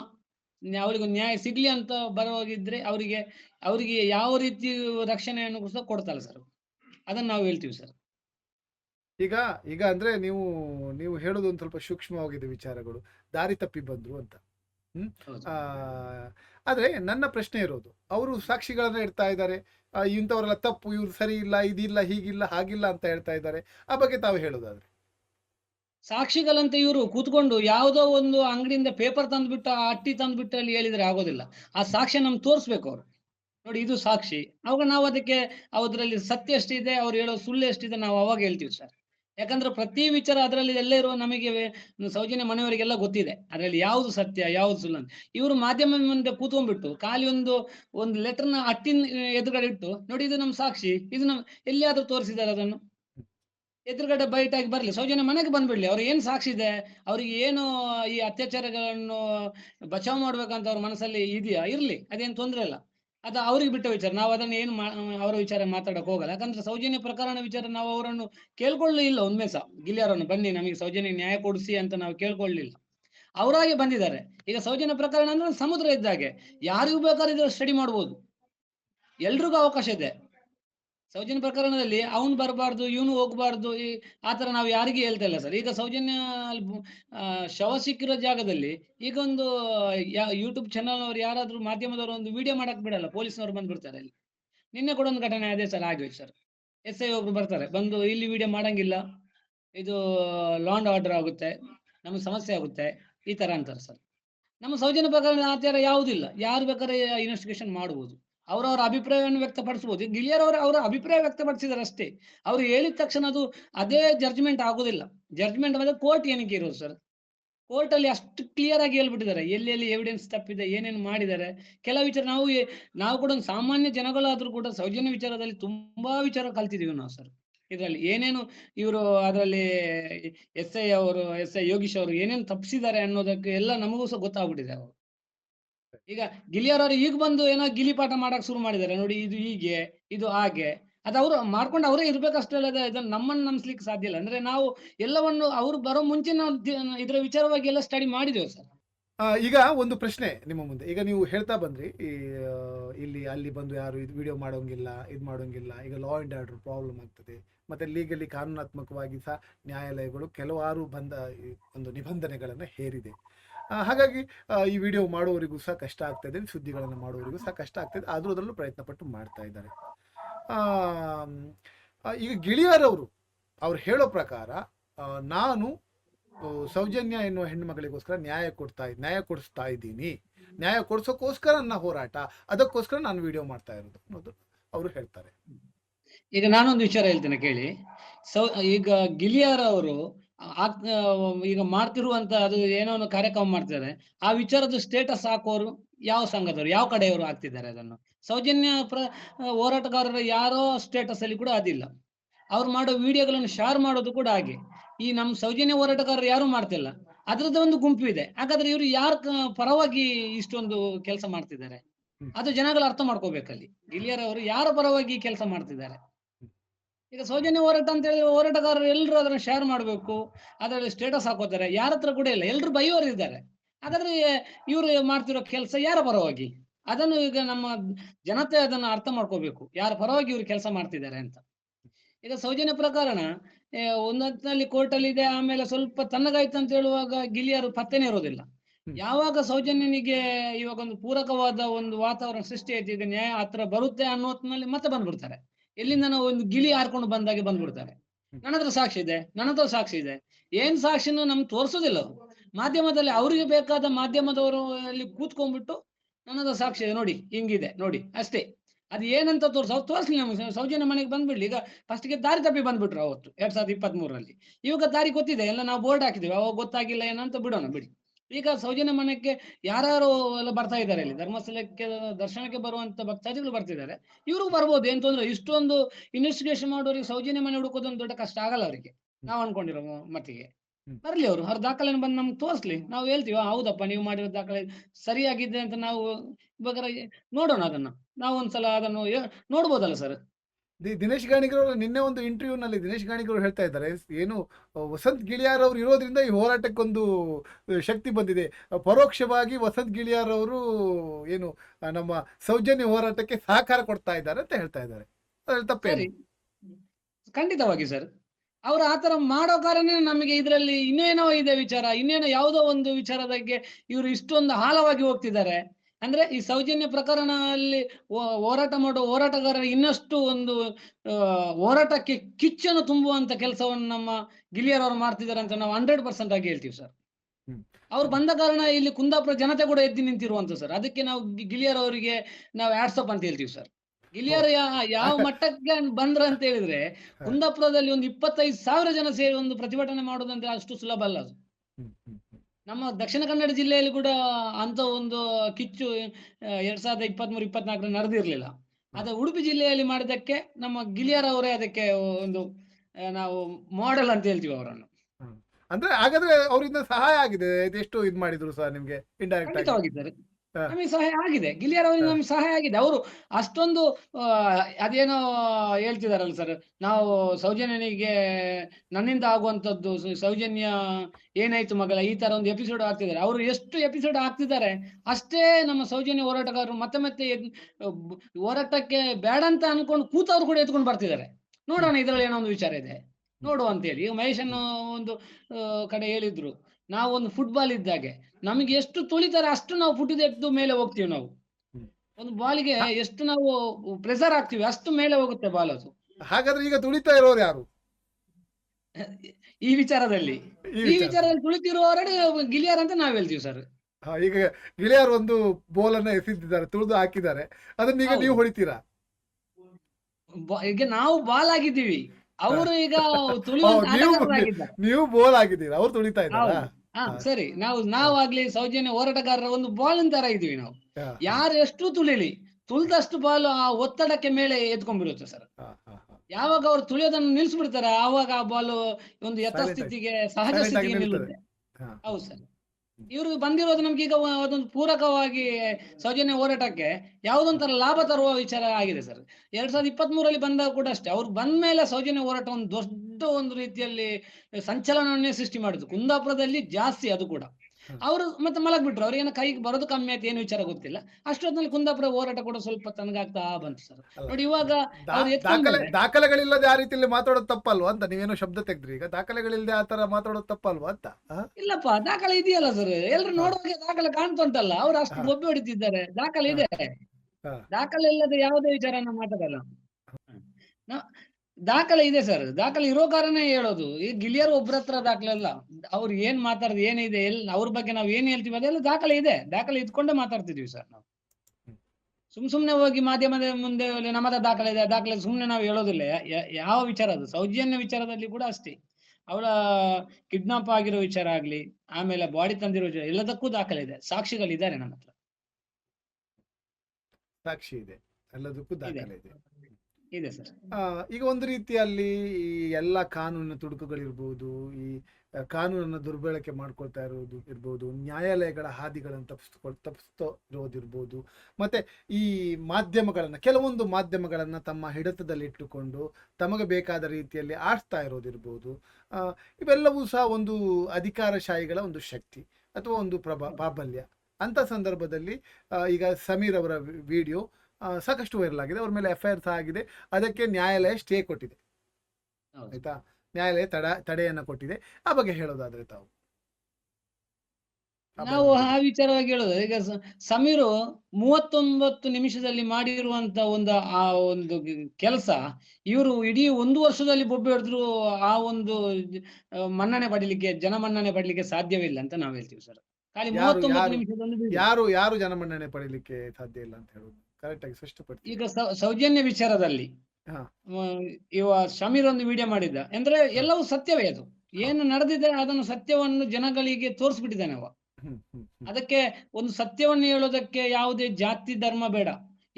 ಅವ್ರಿಗೆ ನ್ಯಾಯ ಸಿಗ್ಲಿ ಅಂತ ಬರೋಗಿದ್ರೆ ಅವರಿಗೆ ಅವರಿಗೆ ಯಾವ ರೀತಿ ರಕ್ಷಣೆಯನ್ನು ಕೊಡ್ತಾರೆ ಸರ್ ಅದನ್ನ ನಾವು ಹೇಳ್ತೀವಿ ಸರ್ ಈಗ ಈಗ ಅಂದ್ರೆ ನೀವು ನೀವು ಹೇಳೋದು ಒಂದು ಸ್ವಲ್ಪ ಸೂಕ್ಷ್ಮವಾಗಿದೆ ವಿಚಾರಗಳು. ದಾರಿ ತಪ್ಪಿ ಬಂದ್ರು ಅಂತ. ಹ್ಮ್? ಆದ್ರೆ ನನ್ನ ಪ್ರಶ್ನೆ ಇರೋದು ಅವರು ಸಾಕ್ಷಿಗಳನ್ನ ಇಡ್ತಾ ಇದ್ದಾರೆ. ಇಂಥವರೆಲ್ಲ ತಪ್ಪು ಇವ್ರು ಸರಿ ಇಲ್ಲ ಇದಿಲ್ಲ ಹೀಗಿಲ್ಲ ಹಾಗಿಲ್ಲ ಅಂತ ಹೇಳ್ತಾ ಇದ್ದಾರೆ. ಆ ಬಗ್ಗೆ ತಾವು ಹೇಳೋದಾದ್ರೆ. ಸಾಕ್ಷಿಗಳಂತ ಇವರು ಕೂತ್ಕೊಂಡು ಯಾವುದೋ ಒಂದು ಅಂಗಡಿಯಿಂದ ಪೇಪರ್ ತಂದ್ಬಿಟ್ಟು ಆ ಅಟ್ಟಿ ತಂದ್ಬಿಟ್ಟು ಅಲ್ಲಿ ಹೇಳಿದ್ರೆ ಆಗೋದಿಲ್ಲ. ಆ ಸಾಕ್ಷಿ ನಮ್ಗೆ ತೋರಿಸ್ಬೇಕು ಅವ್ರು. ನೋಡಿ ಇದು ಸಾಕ್ಷಿ. ಅವಾಗ ನಾವು ಅದಕ್ಕೆ ಅದರಲ್ಲಿ ಸತ್ಯ ಎಷ್ಟಿದೆ ಅವ್ರು ಹೇಳೋ ಸುಳ್ಳು ಎಷ್ಟಿದೆ ನಾವು ಅವಾಗ ಹೇಳ್ತೀವಿ ಸರ್. ಯಾಕಂದ್ರೆ ಪ್ರತಿ ವಿಚಾರ ಅದರಲ್ಲಿ ಎಲ್ಲ ಇರುವ ನಮಗೆ ಸೌಜನ್ಯ ಮನೆಯವರಿಗೆಲ್ಲ ಗೊತ್ತಿದೆ. ಅದರಲ್ಲಿ ಯಾವುದು ಸತ್ಯ, ಯಾವುದು ಸುಳ್ಳು ಅಂತ. ಇವರು ಮಾಧ್ಯಮ ಮುಂದೆ ಕೂತ್ಕೊಂಡ್ಬಿಟ್ಟು ಖಾಲಿ ಒಂದು ಒಂದು ಲೆಟರ್ನ ಅಟ್ಟಿನ ಎದುರುಗಡೆ ಇಟ್ಟು, ನೋಡಿ ಇದು ನಮ್ಮ ಸಾಕ್ಷಿ, ಇದು ನಮ್ ಎಲ್ಲಿಯಾದ್ರೂ ತೋರಿಸಿದ್ದಾರೆ ಅದನ್ನು. ಎದುರುಗಡೆ ಬೈಟ್ ಆಗಿ ಬರ್ಲಿ. ಸೌಜನ್ಯ ಮನೆಗೆ ಬಂದ್ಬಿಡ್ಲಿ. ಅವ್ರು ಏನ್ ಸಾಕ್ಷಿ ಇದೆ? ಅವ್ರಿಗೆ ಏನು ಈ ಅತ್ಯಾಚಾರಗಳನ್ನು ಬಚಾವ್ ಮಾಡ್ಬೇಕಂತ ಅವ್ರ ಮನಸ್ಸಲ್ಲಿ ಇದೆಯಾ? ಇರ್ಲಿ. ಅದೇನ್ ತೊಂದ್ರೆ ಇಲ್ಲ. ಅದು ಅವ್ರಿಗೆ ಬಿಟ್ಟ ವಿಚಾರ. ನಾವು ಅದನ್ನ ಏನು ಅವರ ವಿಚಾರ ಮಾತಾಡಕ್ ಹೋಗಲ್ಲ. ಯಾಕಂದ್ರೆ ಸೌಜನ್ಯ ಪ್ರಕರಣ ವಿಚಾರ ನಾವು ಅವರನ್ನು ಕೇಳ್ಕೊಳ್ಳಿ ಇಲ್ಲ ಒಮ್ಮೆ ಸಹ ಗಿಲಿಯಾರನ್ನು ಬನ್ನಿ, ನಮಗೆ ಸೌಜನ್ಯ ನ್ಯಾಯ ಕೊಡಿಸಿ ಅಂತ ನಾವು ಕೇಳ್ಕೊಳ್ಳಿಲ್ಲ. ಅವರಾಗೆ ಬಂದಿದ್ದಾರೆ. ಈಗ ಸೌಜನ್ಯ ಪ್ರಕರಣ ಅಂದ್ರೆ ಸಮುದ್ರ ಇದ್ದಾಗೆ ಯಾರಿಗೂ ಬೇಕಾದ್ರೆ ಸ್ಟಡಿ ಮಾಡ್ಬೋದು. ಎಲ್ರಿಗೂ ಅವಕಾಶ ಇದೆ. ಸೌಜನ್ಯ ಪ್ರಕರಣದಲ್ಲಿ ಅವನು ಬರಬಾರ್ದು, ಇವನು ಹೋಗ್ಬಾರ್ದು, ಈ ಆತರ ನಾವು ಯಾರಿಗೂ ಹೇಳ್ತಾ ಇಲ್ಲ ಸರ್. ಈಗ ಸೌಜನ್ಯ ಶವ ಸಿಕ್ಕಿರೋ ಜಾಗದಲ್ಲಿ ಈಗ ಒಂದು ಯೂಟ್ಯೂಬ್ ಚಾನಲ್ ಅವ್ರು ಯಾರಾದ್ರೂ ಮಾಧ್ಯಮದವರು ಒಂದು ವಿಡಿಯೋ ಮಾಡಕ್ ಬಿಡಲ್ಲ, ಪೊಲೀಸ್ನವ್ರು ಬಂದ್ಬಿಡ್ತಾರೆ ಅಲ್ಲಿ ನಿನ್ನೆ ಕೂಡ ಒಂದು ಘಟನೆ ಅದೇ ಸರ್ ಆಗೋಯ್ತು ಸರ್. ಎಸ್ ಐ ಒಬ್ರು ಬರ್ತಾರೆ, ಬಂದು ಇಲ್ಲಿ ವಿಡಿಯೋ ಮಾಡಂಗಿಲ್ಲ, ಇದು ಲಾಂಡ್ ಆರ್ಡರ್ ಆಗುತ್ತೆ, ನಮಗೆ ಸಮಸ್ಯೆ ಆಗುತ್ತೆ, ಈ ತರ ಅಂತಾರೆ ಸರ್. ನಮ್ಮ ಸೌಜನ್ಯ ಪ್ರಕರಣ ಆ ಥರ ಯಾವುದಿಲ್ಲ. ಯಾರು ಬೇಕಾದ್ರೆ ಇನ್ವೆಸ್ಟಿಗೇಷನ್ ಮಾಡ್ಬೋದು. ಅವರವರ ಅಭಿಪ್ರಾಯವನ್ನು ವ್ಯಕ್ತಪಡಿಸಬಹುದು. ಗಿಳಿಯರ್ ಅವರು, ಅವರ ಅಭಿಪ್ರಾಯ ವ್ಯಕ್ತಪಡಿಸಿದಾರೆ ಅಷ್ಟೇ ಅವ್ರು ಹೇಳಿದ ತಕ್ಷಣ ಅದು ಅದೇ ಜಡ್ಜ್ಮೆಂಟ್ ಆಗೋದಿಲ್ಲ. ಜಡ್ಜ್ಮೆಂಟ್ ಅಂದ್ರೆ ಕೋರ್ಟ್ ಏನಕ್ಕೆ ಇರೋದು ಸರ್ ಕೋರ್ಟ್ ಅಲ್ಲಿ ಅಷ್ಟು ಕ್ಲಿಯರ್ ಆಗಿ ಹೇಳ್ಬಿಟ್ಟಿದ್ದಾರೆ. ಎಲ್ಲೆಲ್ಲಿ ಎವಿಡೆನ್ಸ್ ತಪ್ಪಿದೆ, ಏನೇನು ಮಾಡಿದ್ದಾರೆ. ಕೆಲವು ವಿಚಾರ ನಾವು ನಾವು ಕೂಡ ಸಾಮಾನ್ಯ ಜನಗಳಾದ್ರೂ ಕೂಡ ಸೌಜನ್ಯ ವಿಚಾರದಲ್ಲಿ ತುಂಬಾ ವಿಚಾರ ಕಲ್ತಿದೀವಿ ನಾವು ಸರ್ ಇದರಲ್ಲಿ ಏನೇನು ಇವರು ಅದರಲ್ಲಿ ಎಸ್ ಐ ಅವರು, ಎಸ್ ಐ ಯೋಗೀಶ್ ಅವರು ಏನೇನು ತಪ್ಪಿಸಿದ್ದಾರೆ ಅನ್ನೋದಕ್ಕೆ ಎಲ್ಲ ನಮಗೂ ಸಹ ಗೊತ್ತಾಗ್ಬಿಟ್ಟಿದೆ ಅವರು ಈಗ ಗಿಲಿಯರ್ ಅವರು ಈಗ ಬಂದು ಏನೋ ಗಿಲಿಪಾಠ ಮಾಡಕ್ ಶುರು ಮಾಡಿದ್ದಾರೆ ನೋಡಿ ಇದು ಹೀಗೆ, ಇದು ಹಾಗೆ. ಅದು ಅವರು ಮಾಡ್ಕೊಂಡು ಅವರೇ ಇರ್ಬೇಕಷ್ಟೇ ಇದನ್ನ ನಮ್ಮನ್ನ ನಂಬಿಸ್ಲಿಕ್ಕೆ ಸಾಧ್ಯ ಇಲ್ಲ. ಅಂದ್ರೆ ನಾವು ಎಲ್ಲವನ್ನು ಅವ್ರು ಬರೋ ಮುಂಚೆ ನಾವು ಇದ್ರ ವಿಚಾರವಾಗಿ ಎಲ್ಲ ಸ್ಟಡಿ ಮಾಡಿದ್ದೇವೆ ಸರ್ ಈಗ ಒಂದು ಪ್ರಶ್ನೆ ನಿಮ್ಮ ಮುಂದೆ. ಈಗ ನೀವು ಹೇಳ್ತಾ ಬಂದ್ರಿ, ಈ ಇಲ್ಲಿ, ಅಲ್ಲಿ ಬಂದು ಯಾರು ಇದು ವಿಡಿಯೋ ಮಾಡೋಂಗಿಲ್ಲ, ಇದು ಮಾಡೋಂಗಿಲ್ಲ, ಈಗ ಲಾ ಅಂಡ್ ಆರ್ಡರ್ ಪ್ರಾಬ್ಲಮ್ ಆಗ್ತದೆ. ಮತ್ತೆ ಲೀಗಲಿ ಕಾನೂನಾತ್ಮಕವಾಗಿ ಸಹ ನ್ಯಾಯಾಲಯಗಳು ಕೆಲವಾರು ಬಂದ ಒಂದು ನಿಬಂಧನೆಗಳನ್ನು ಹೇರಿದೆ. ಹಾಗಾಗಿ ಈ ವಿಡಿಯೋ ಮಾಡುವವರಿಗೂ ಸಹ ಕಷ್ಟ ಆಗ್ತದೆ ಸುದ್ದಿಗಳನ್ನು ಮಾಡುವವರಿಗೂ ಸಹ ಕಷ್ಟ ಆಗ್ತದೆ ಆದರೂ ಅದರಲ್ಲೂ ಪ್ರಯತ್ನ ಪಟ್ಟು ಮಾಡ್ತಾ ಇದ್ದಾರೆ. ಈಗ ಗಿಳಿಯಾರವರು, ಅವ್ರು ಹೇಳೋ ಪ್ರಕಾರ ನಾನು ಸೌಜನ್ಯ ಎನ್ನುವ ಹೆಣ್ಣು ಮಗಳಿಗೋಸ್ಕರ ನ್ಯಾಯ ಕೊಡ್ತಾ ಇದ್ ನ್ಯಾಯ ಕೊಡಿಸ್ತಾ ಇದ್ದೀನಿ. ನ್ಯಾಯ ಕೊಡಿಸೋಕ್ಕೋಸ್ಕರ ನನ್ನ ಹೋರಾಟ, ಅದಕ್ಕೋಸ್ಕರ ನಾನು ವಿಡಿಯೋ ಮಾಡ್ತಾ ಇರೋದು ಅನ್ನೋದು ಅವರು ಹೇಳ್ತಾರೆ. ಈಗ ನಾನೊಂದು ವಿಚಾರ ಹೇಳ್ತೇನೆ ಕೇಳಿ. ಸೌ, ಈಗ ಗಿಲಿಯಾರ್ ಅವರು ಆಗ್- ಆ, ಈಗ ಮಾಡ್ತಿರುವಂತ ಅದು ಏನೋ ಒಂದು ಕಾರ್ಯಕ್ರಮ ಮಾಡ್ತಿದ್ದಾರೆ. ಆ ವಿಚಾರದ ಸ್ಟೇಟಸ್ ಹಾಕೋರು ಯಾವ ಸಂಘದವರು ಯಾವ ಕಡೆಯವರು ಹಾಕ್ತಿದ್ದಾರೆ ಅದನ್ನು? ಸೌಜನ್ಯ ಪ್ರ ಹೋರಾಟಗಾರರ ಯಾರೋ ಸ್ಟೇಟಸ್ ಅಲ್ಲಿ ಕೂಡ ಅದಿಲ್ಲ. ಅವ್ರು ಮಾಡೋ ವಿಡಿಯೋಗಳನ್ನು ಶೇರ್ ಮಾಡೋದು ಕೂಡ ಹಾಗೆ. ಈ ನಮ್ಮ ಸೌಜನ್ಯ ಹೋರಾಟಗಾರರು ಯಾರು ಮಾಡ್ತಿಲ್ಲ. ಅದ್ರದ್ದು ಒಂದು ಗುಂಪು ಇದೆ. ಹಾಗಾದ್ರೆ ಇವರು ಯಾರ ಪರವಾಗಿ ಇಷ್ಟೊಂದು ಕೆಲಸ ಮಾಡ್ತಿದ್ದಾರೆ? ಅದು ಜನಗಳು ಅರ್ಥ ಮಾಡ್ಕೋಬೇಕಲ್ಲಿ. ಗಿಲಿಯರ್ ಅವರು ಯಾರ ಪರವಾಗಿ ಕೆಲಸ ಮಾಡ್ತಿದ್ದಾರೆ? ಈಗ ಸೌಜನ್ಯ ಹೋರಾಟ ಅಂತ ಹೇಳಿ ಹೋರಾಟಗಾರರು ಎಲ್ಲರೂ ಅದನ್ನ ಶೇರ್ ಮಾಡಬೇಕು ಅದರಲ್ಲಿ ಸ್ಟೇಟಸ್ ಹಾಕೋತಾರೆ. ಯಾರ ಹತ್ರ ಕೂಡ ಇಲ್ಲ. ಎಲ್ಲರೂ ಬೈಯೋರು ಇದ್ದಾರೆ ಹಾಗಾದ್ರೆ ಇವರು ಮಾಡ್ತಿರೋ ಕೆಲಸ ಯಾರ ಪರವಾಗಿ? ಅದನ್ನು ಈಗ ನಮ್ಮ ಜನತೆ ಅದನ್ನು ಅರ್ಥ ಮಾಡ್ಕೋಬೇಕು. ಯಾರ ಪರವಾಗಿ ಇವರು ಕೆಲಸ ಮಾಡ್ತಿದ್ದಾರೆ ಅಂತ. ಈಗ ಸೌಜನ್ಯ ಪ್ರಕರಣ ಒಂದಲ್ಲಿ ಒಂದೊತ್ತಿನಲ್ಲಿ ಕೋರ್ಟ್ ಅಲ್ಲಿ ಇದೆ ಆಮೇಲೆ ಸ್ವಲ್ಪ ತನ್ನಗಾಯ್ತು ಅಂತ ಹೇಳುವಾಗ ಗಿಲಿಯರು ಪತ್ತೆನೇ ಇರೋದಿಲ್ಲ. ಯಾವಾಗ ಸೌಜನ್ಯನಿಗೆ ಇವಾಗ ಒಂದು ಪೂರಕವಾದ ಒಂದು ವಾತಾವರಣ ಸೃಷ್ಟಿ ಆಯ್ತು ಈಗ ನ್ಯಾಯ ಹತ್ರ ಬರುತ್ತೆ ಅನ್ನೋತ್ನಲ್ಲಿ ಮತ್ತೆ ಬಂದ್ಬಿಡ್ತಾರೆ. ಎಲ್ಲಿಂದ ನಾವು ಒಂದು ಗಿಳಿ ಹಾರ್ಕೊಂಡು ಬಂದಾಗೆ ಬಂದ್ಬಿಡ್ತಾರೆ. ನನ್ನ ಹತ್ರ ಸಾಕ್ಷಿ ಇದೆ ನನ್ನ ಹತ್ರ ಸಾಕ್ಷಿ ಇದೆ. ಏನ್ ಸಾಕ್ಷಿನೂ ನಮ್ಗೆ ತೋರಿಸೋದಿಲ್ಲ ಅವ್ರು. ಮಾಧ್ಯಮದಲ್ಲಿ ಅವರಿಗೆ ಬೇಕಾದ ಮಾಧ್ಯಮದವರು ಅಲ್ಲಿ ಕೂತ್ಕೊಂಡ್ಬಿಟ್ಟು ನನ್ನ ಹತ್ರ ಸಾಕ್ಷಿ ಇದೆ. ನೋಡಿ ಹಿಂಗಿದೆ ನೋಡಿ ಅಷ್ಟೇ. ಅದು ಏನಂತ ತೋರ್ಸ ಅವ್ರು ತೋರಿಸ್ಲಿ ನಮ್ಗೆ. ಸೌಜನ್ಯ ಮನೆಗೆ ಬಂದ್ಬಿಡ್ಲಿ. ಈಗ ಫಸ್ಟ್ಗೆ ದಾರಿ ತಪ್ಪಿ ಬಂದ್ಬಿಟ್ರು ಅವತ್ತು ಎರಡ್ ಸಾವಿರದ ಇಪ್ಪತ್ತ್ ಮೂರರಲ್ಲಿ ಇವಾಗ ದಾರಿ ಗೊತ್ತಿದೆ ಎಲ್ಲ ನಾವು ಬೋರ್ಡ್ ಹಾಕಿದ್ದೀವಿ. ಅವಾಗ ಗೊತ್ತಾಗಿಲ್ಲ ಏನಂತ ಬಿಡೋಣ ಬಿಡಿ. ಈಗ ಸೌಜನ್ಯ ಮನೆಗೆ ಯಾರು ಎಲ್ಲ ಬರ್ತಾ ಇದ್ದಾರೆ ಇಲ್ಲಿ ಧರ್ಮಸ್ಥಳಕ್ಕೆ ದರ್ಶನಕ್ಕೆ ಬರುವಂತ ಭಕ್ತಾದಿಗಳು ಬರ್ತಿದ್ದಾರೆ. ಇವ್ರಿಗೂ ಬರ್ಬೋದು ಏನ್ ತೊಂದ್ರೆ ಇಷ್ಟೊಂದು ಇನ್ವೆಸ್ಟಿಗೇಷನ್ ಮಾಡೋರಿಗೆ ಸೌಜನ್ಯ ಮನೆ ಹುಡುಕೋದೊಂದು ದೊಡ್ಡ ಕಷ್ಟ ಆಗಲ್ಲ ಅವರಿಗೆ. ನಾವು ಅನ್ಕೊಂಡಿರೋ ಮಟ್ಟಿಗೆ. ಬರ್ಲಿ ಅವರು ಅವ್ರ ದಾಖಲೆ ಬಂದು ನಮ್ಗೆ ತೋರಿಸ್ಲಿ. ನಾವು ಹೇಳ್ತೀವಿ ಹೌದಪ್ಪ ನೀವು ಮಾಡಿರೋ ದಾಖಲೆ ಸರಿಯಾಗಿದೆ ಅಂತ ನಾವು ಇವಾಗ ನೋಡೋಣ ಅದನ್ನ. ನಾವು ಒಂದ್ಸಲ ಅದನ್ನು ನೋಡ್ಬೋದಲ್ಲ ಸರ್? ದಿನೇಶ್ ಗಾಣಿಗರು ನಿನ್ನೆ ಒಂದು ಇಂಟರ್ವ್ಯೂನಲ್ಲಿ ದಿನೇಶ್ ಗಾಣಿಗರು ಹೇಳ್ತಾ ಇದ್ದಾರೆ ಏನು ವಸಂತ್ ಗಿಳಿಯಾರ್ ಅವರು ಇರೋದ್ರಿಂದ ಈ ಹೋರಾಟಕ್ಕೊಂದು ಶಕ್ತಿ ಬಂದಿದೆ. ಪರೋಕ್ಷವಾಗಿ ವಸಂತ್ ಗಿಳಿಯಾರ್ ಅವರು, ಏನು ನಮ್ಮ ಸೌಜನ್ಯ ಹೋರಾಟಕ್ಕೆ ಸಹಕಾರ ಕೊಡ್ತಾ ಇದ್ದಾರೆ ಅಂತ ಹೇಳ್ತಾ ಇದ್ದಾರೆ. ತಪ್ಪೇನು? ಖಂಡಿತವಾಗಿ ಸರ್. ಅವ್ರು ಆತರ ಮಾಡೋ ಕಾರಣ ನಮಗೆ ಇದರಲ್ಲಿ ಇನ್ನೇನೋ ಇದೆ ವಿಚಾರ, ಇನ್ನೇನೋ ಯಾವುದೋ ಒಂದು ವಿಚಾರದಾಗೆ ಇವರು ಇಷ್ಟೊಂದು ಹಾಲವಾಗಿ ಹೋಗ್ತಿದ್ದಾರೆ. ಅಂದ್ರೆ ಈ ಸೌಜನ್ಯ ಪ್ರಕರಣದಲ್ಲಿ ಅಲ್ಲಿ ಹೋರಾಟ ಮಾಡುವ ಹೋರಾಟಗಾರರ ಇನ್ನಷ್ಟು ಒಂದು ಹೋರಾಟಕ್ಕೆ ಕಿಚ್ಚನ್ನು ತುಂಬುವಂತ ಕೆಲಸವನ್ನು ನಮ್ಮ ಗಿಲಿಯರ್ ಅವರು ಮಾಡ್ತಿದ್ದಾರೆ ಅಂತ ನಾವು ಹಂಡ್ರೆಡ್ ಪರ್ಸೆಂಟ್ ಆಗಿ ಹೇಳ್ತೀವಿ ಸರ್. ಅವ್ರು ಬಂದ ಕಾರಣ ಇಲ್ಲಿ ಕುಂದಾಪುರ ಜನತೆ ಕೂಡ ಎದ್ದು ನಿಂತಿರುವಂತ ಸರ್. ಅದಕ್ಕೆ ನಾವು ಗಿಲಿಯರ್ ಅವರಿಗೆ ನಾವು ಆಡ್ಸಪ್ ಅಂತ ಹೇಳ್ತೀವಿ ಸರ್. ಗಿಲಿಯರ್ ಯಾವ ಮಟ್ಟಕ್ಕೆ ಬಂದ್ರ ಅಂತ ಹೇಳಿದ್ರೆ ಕುಂದಾಪುರದಲ್ಲಿ ಒಂದು ಇಪ್ಪತ್ತೈದು ಸಾವಿರ ಜನ ಸೇರಿ ಒಂದು ಪ್ರತಿಭಟನೆ ಮಾಡೋದಂದ್ರೆ ಅಷ್ಟು ಸುಲಭ ಅಲ್ಲ ಅದು. ನಮ್ಮ ದಕ್ಷಿಣ ಕನ್ನಡ ಜಿಲ್ಲೆಯಲ್ಲಿ ಕೂಡ ಅಂತ ಒಂದು ಕಿಚ್ಚು ಎರಡ್ ಸಾವಿರದ ಇಪ್ಪತ್ಮೂರು ಇಪ್ಪತ್ನಾಲ್ಕರ ನಡೆದಿರ್ಲಿಲ್ಲ. ಅದು ಉಡುಪಿ ಜಿಲ್ಲೆಯಲ್ಲಿ ಮಾಡಿದ್ದಕ್ಕೆ ನಮ್ಮ ಗಿಲಿಯರ್ ಅವರೇ ಅದಕ್ಕೆ ಒಂದು ನಾವು ಮಾಡೆಲ್ ಅಂತ ಹೇಳ್ತೀವಿ ಅವರನ್ನು. ಅಂದ್ರೆ ಹಾಗಾದ್ರೆ ಅವರಿಂದ ಸಹಾಯ ಆಗಿದೆ ಎಷ್ಟು ಇದು ಮಾಡಿದ್ರು ಸರ್ ನಿಮ್ಗೆ ಇಂಡೈರೆಕ್ಟ್ ಆಗಿ? ಖಂಡಿತವಾಗಿದ್ದಾರೆ. ಹಾ. ನಮಗೆ ಸಹಾಯ ಆಗಿದೆ. ಗಿಲಿಯರ್ ಅವರಿಗೆ. ನಮ್ಗೆ ಸಹಾಯ ಆಗಿದೆ. ಅವರು ಅಷ್ಟೊಂದು ಅದೇನೋ ಹೇಳ್ತಿದಾರಲ್ಲ ಸರ್ ನಾವು ಸೌಜನ್ಯನಿಗೆ ನನ್ನಿಂದ ಆಗುವಂತದ್ದು ಸೌಜನ್ಯ ಏನಾಯ್ತು ಮಗಳ ಈ ತರ ಒಂದು ಎಪಿಸೋಡ್ ಆಗ್ತಿದ್ದಾರೆ ಅವರು ಎಷ್ಟು ಎಪಿಸೋಡ್ ಆಗ್ತಿದ್ದಾರೆ ಅಷ್ಟೇ ನಮ್ಮ ಸೌಜನ್ಯ ಹೋರಾಟಗಾರರು ಮತ್ತೆ ಮತ್ತೆ ಹೋರಾಟಕ್ಕೆ ಬೇಡ ಅಂತ ಅನ್ಕೊಂಡು ಕೂತವ್ರು ಕೂಡ ಎತ್ಕೊಂಡು ಬರ್ತಿದ್ದಾರೆ. ನೋಡೋಣ ಇದ್ರಲ್ಲಿ ಏನೋ ಒಂದು ವಿಚಾರ ಇದೆ. ನೋಡುವ ಅಂತೇಳಿ ಈಗ ಮಹೇಶ್ ಅನ್ನೋ ಒಂದು ಕಡೆ ಹೇಳಿದ್ರು. ನಾವು ಒಂದು ಫುಟ್ಬಾಲ್ ಇದ್ದಾಗೆ ನಮಗೆ ಎಷ್ಟು ತುಳಿತಾರೆ ಅಷ್ಟು ನಾವು ಎದ್ದು ಮೇಲೆ ಹೋಗ್ತೀವಿ ನಾವು. ಒಂದು ಬಾಲಿಗೆ ಎಷ್ಟು ನಾವು ಪ್ರೆಸರ್ ಆಗ್ತೀವಿ ಅಷ್ಟು ಮೇಲೆ ಹೋಗುತ್ತೆ ಬಾಲ್ ಅದು. ಹಾಗಾದ್ರೆ ಈಗ ತುಳಿತಾ ಇರೋರು ಯಾರು? ಈ ವಿಚಾರದಲ್ಲಿ. ಈ ಈ ವಿಚಾರ. ವಿಚಾರದಲ್ಲಿ ತುಳಿತಿರುವವರೇ ಗಿಳಿಯರ್ ಅಂತ ನಾವ್ ಹೇಳ್ತೀವಿ ಸರ್ ಈಗ ಗಿಳಿಯಾರ್ ಒಂದು ಬೋಲ್ ಅನ್ನ ಎಸೆದಿದ್ದಾರೆ ತುಳಿದು ಹಾಕಿದ್ದಾರೆ. ಅದನ್ನ ಈಗ ನೀವು. ಹೊಡಿತೀರಾ? ಈಗ ನಾವು ಬಾಲ್ ಆಗಿದ್ದೀವಿ. ಅವರು ಈಗ ನೀವು ಬೋಲ್ ಆಗಿದ್ದೀರಾ. ಅವ್ರು ತುಳಿತಾ ಇದ್ದಾರೆ. ಸರಿ. ನಾವು ನಾವಾಗ್ಲಿ ಸೌಜನ್ಯ ಹೋರಾಟಗಾರರ ಒಂದು ಬಾಲ್ ತರ ಇದೀವಿ ನಾವು. ಯಾರು ಎಷ್ಟು ತುಳಿಲಿ ತುಳಿದಷ್ಟು ಬಾಲ್ ಆ ಒತ್ತಡಕ್ಕೆ ಮೇಲೆ ಎತ್ಕೊಂಡ್ಬಿಡುತ್ತೆ ಸರ್. ಯಾವಾಗ ಅವ್ರು ತುಳಿಯೋದನ್ನು ನಿಲ್ಸ್ಬಿಡ್ತಾರೆ? ಆವಾಗ ಆ ಬಾಲ್ ಒಂದು ಯಥಾಸ್ಥಿತಿಗೆ ಸಹಜ ಸ್ಥಿತಿಗೆ ನಿಲ್ಲುತ್ತೆ. ಹೌದು ಸರ್. ಇವ್ರು ಬಂದಿರೋದು ನಮ್ಗೆ ಈಗ ಅದೊಂದು ಪೂರಕವಾಗಿ ಸೌಜನ್ಯ ಹೋರಾಟಕ್ಕೆ ಯಾವುದೊಂಥರ ಲಾಭ ತರುವ ವಿಚಾರ ಆಗಿದೆ ಸರ್ ಎರಡ್ ಸಾವಿರದ ಇಪ್ಪತ್ತ್ ಮೂರಲ್ಲಿ ಬಂದಾಗ ಕೂಡ ಅಷ್ಟೇ, ಅವ್ರು ಬಂದ ಮೇಲೆ ಸೌಜನ್ಯ ಹೋರಾಟ ಒಂದು ದೊಡ್ಡ ಒಂದು ರೀತಿಯಲ್ಲಿ ಸಂಚಲನವನ್ನೇ ಸೃಷ್ಟಿ ಮಾಡಿದ್ರು ಕುಂದಾಪುರದಲ್ಲಿ ಜಾಸ್ತಿ ಅದು ಕೂಡ. ಅವರು ಮತ್ತೆ ಮಲಗ್ಬಿಟ್ರು. ಅವ್ರಿಗೇನು ಕೈಗೆ ಬರೋದು ಕಮ್ಮಿ ಆಯ್ತು ಏನು ವಿಚಾರ ಗೊತ್ತಿಲ್ಲ. ಅಷ್ಟೊತ್ತಿನಲ್ಲಿ ಕುಂದಾಪುರ ಹೋರಾಟ ಕೂಡ ಸ್ವಲ್ಪ ತನಗಾಗ್ತಾ ಬಂತು ಸರ್. ನೋಡಿ ಇವಾಗ ದಾಖಲೆಗಳಿಲ್ಲದೆ ಆ ರೀತಿಯಲ್ಲಿ ಮಾತಾಡೋದು ತಪ್ಪಲ್ವಾ ಅಂತ ನೀವೇನೋ ಶಬ್ದ ತೆಗ್ದ್ರಿ. ಈಗ ದಾಖಲೆಗಳಿಲ್ಲದೆ ಆ ತರ ಮಾತಾಡೋದು ತಪ್ಪಲ್ವಾ ಅಂತ? ಇಲ್ಲಪ್ಪ ದಾಖಲೆ ಇದೆಯಲ್ಲ ಸರ್. ಎಲ್ರು ನೋಡೋಕೆ ನೋಡುವಾಗ ದಾಖಲೆ ಕಾಣ್ತುಂಟಲ್ಲ. ಅವ್ರು ಅಷ್ಟು ಗೊಬ್ಬೆ ಬೊಬ್ಬೆ ಹೊಡಿತಿದ್ದಾರೆ. ದಾಖಲೆ ಇದೆ. ದಾಖಲೆ ಇಲ್ಲದೆ ಯಾವುದೇ ವಿಚಾರನ ಮಾತಾಡಲ್ಲ. ದಾಖಲೆ ಇದೆ ಸರ್. ದಾಖಲೆ ಇರೋ ಕಾರಣ ಹೇಳೋದು. ಈ ಗಿಳಿಯರು ಒಬ್ರ ಹತ್ರ ದಾಖಲೆ ಅಲ್ಲ. ಅವ್ರು ಏನ್ ಮಾತಾಡೋದು ಏನಿದೆ ಎಲ್ ಅವ್ರ ಬಗ್ಗೆ ನಾವು ಏನ್ ಹೇಳ್ತೀವಿ ಅದೆಲ್ಲ ದಾಖಲೆ ಇದೆ. ದಾಖಲೆ ಇದ್ಕೊಂಡೆ ಮಾತಾಡ್ತಿದೀವಿ ಸರ್ ನಾವು. ಸುಮ್ ಸುಮ್ನೆ ಹೋಗಿ ಮಾಧ್ಯಮದ ಮುಂದೆ ನಮ್ಮದ ದಾಖಲೆ ಇದೆ. ದಾಖಲೆ ಸುಮ್ನೆ ನಾವು ಹೇಳೋದಿಲ್ಲ. ಯಾವ ವಿಚಾರ ಅದು? ಸೌಜನ್ಯ ವಿಚಾರದಲ್ಲಿ ಕೂಡ ಅಷ್ಟೇ. ಅವಳ ಕಿಡ್ನಾಪ್ ಆಗಿರೋ ವಿಚಾರ ಆಗ್ಲಿ ಆಮೇಲೆ ಬಾಡಿ ತಂದಿರೋ ವಿಚಾರ ಎಲ್ಲದಕ್ಕೂ ದಾಖಲೆ ಇದೆ. ಸಾಕ್ಷಿಗಳಿದ್ದಾರೆ ನನ್ನ ಹತ್ರ ಸಾಕ್ಷಿ ಇದೆ. ಎಲ್ಲದಕ್ಕೂ ದಾಖಲೆ ಇದೆ. ಇದೆ ಸರ್. ಈಗ ಒಂದು ರೀತಿಯಲ್ಲಿ ಈ ಎಲ್ಲ ಕಾನೂನಿನ ತುಡುಕುಗಳಿರ್ಬೋದು ಈ ಕಾನೂನನ್ನು ದುರ್ಬಳಕೆ ಮಾಡ್ಕೊಳ್ತಾ ಇರೋದು ಇರ್ಬೋದು, ನ್ಯಾಯಾಲಯಗಳ ಹಾದಿಗಳನ್ನು ತಪ್ಪಿಸ್ಕೊಳ್ ತಪ್ಪಿಸ್ತೋ ಇರೋದಿರ್ಬೋದು, ಮತ್ತೆ ಈ ಮಾಧ್ಯಮಗಳನ್ನು, ಕೆಲವೊಂದು ಮಾಧ್ಯಮಗಳನ್ನು ತಮ್ಮ ಹಿಡಿತದಲ್ಲಿಟ್ಟುಕೊಂಡು ತಮಗೆ ಬೇಕಾದ ರೀತಿಯಲ್ಲಿ ಆಡ್ತಾ ಇರೋದಿರ್ಬೋದು. ಇವೆಲ್ಲವೂ ಸಹ ಒಂದು ಅಧಿಕಾರಶಾಹಿಗಳ ಒಂದು ಶಕ್ತಿ ಅಥವಾ ಒಂದು ಪ್ರಭಾ ಪ್ರಾಬಲ್ಯ. ಅಂತ ಸಂದರ್ಭದಲ್ಲಿ ಈಗ ಸಮೀರ್ ಅವರ ವಿಡಿಯೋ ಸಾಕಷ್ಟು ವೈರಲ್ ಆಗಿದೆ. ಅವ್ರ ಮೇಲೆ ಎಫ್ ಐ ಆರ್ ಸಹ ಆಗಿದೆ. ಅದಕ್ಕೆ ನ್ಯಾಯಾಲಯ ಸ್ಟೇ ಕೊಟ್ಟಿದೆ. ಆಯ್ತಾ? ನ್ಯಾಯಾಲಯ ತಡ ತಡೆಯನ್ನ ಕೊಟ್ಟಿದೆ. ಆ ಬಗ್ಗೆ ಹೇಳೋದಾದ್ರೆ ತಾವು. ನಾವು ಆ ವಿಚಾರವಾಗಿ ಹೇಳೋದು ಈಗ ಸಮೀರ್ ಮೂವತ್ತೊಂಬತ್ತು ನಿಮಿಷದಲ್ಲಿ ಮಾಡಿರುವಂತ ಒಂದು ಆ ಒಂದು ಕೆಲಸ ಇವರು ಇಡೀ ಒಂದು ವರ್ಷದಲ್ಲಿ ಬೊಬ್ಬೆ ಹೊಡೆದ್ರು ಆ ಒಂದು ಮನ್ನಣೆ ಪಡಿಲಿಕ್ಕೆ ಜನ ಮನ್ನಣೆ ಪಡಿಲಿಕ್ಕೆ ಸಾಧ್ಯವಿಲ್ಲ ಅಂತ ನಾವು ಹೇಳ್ತೀವಿ ಸರ್. ಖಾಲಿ ಮೂವತ್ತೊಂಬತ್ತು ಯಾರು- ಯಾರು ಯಾರು ಜನಮನ್ನಣೆ ಪಡೀಲಿಕ್ಕೆ ಸಾಧ್ಯ ಇಲ್ಲ ಅಂತ ಹೇಳೋದು? ಕರೆಕ್ಟ್ ಆಗಿ ಈಗ ಸೌ- ಸೌಜನ್ಯ ವಿಚಾರದಲ್ಲಿ ಹಾ. ಮ, ಇವ ಶಮೀರ್ ಒಂದು ವಿಡಿಯೋ ಮಾಡಿದ್ದ. ಅಂದ್ರೆ ಎಲ್ಲವೂ ಸತ್ಯವೇ ಅದು. ಏನು ನಡೆದಿದೆ ಅದನ್ನು ಸತ್ಯವನ್ನು ಜನಗಳಿಗೆ ತೋರಿಸ್ಬಿಟ್ಟಿದ್ದಾನೆ ಅವ. ಹ್ಮ್ ಹ್ಮ್ ಹ್ಮ್. ಅದಕ್ಕೆ ಒಂದು ಸತ್ಯವನ್ನು ಹೇಳೋದಕ್ಕೆ ಯಾವುದೇ ಜಾತಿ ಧರ್ಮ ಬೇಡ.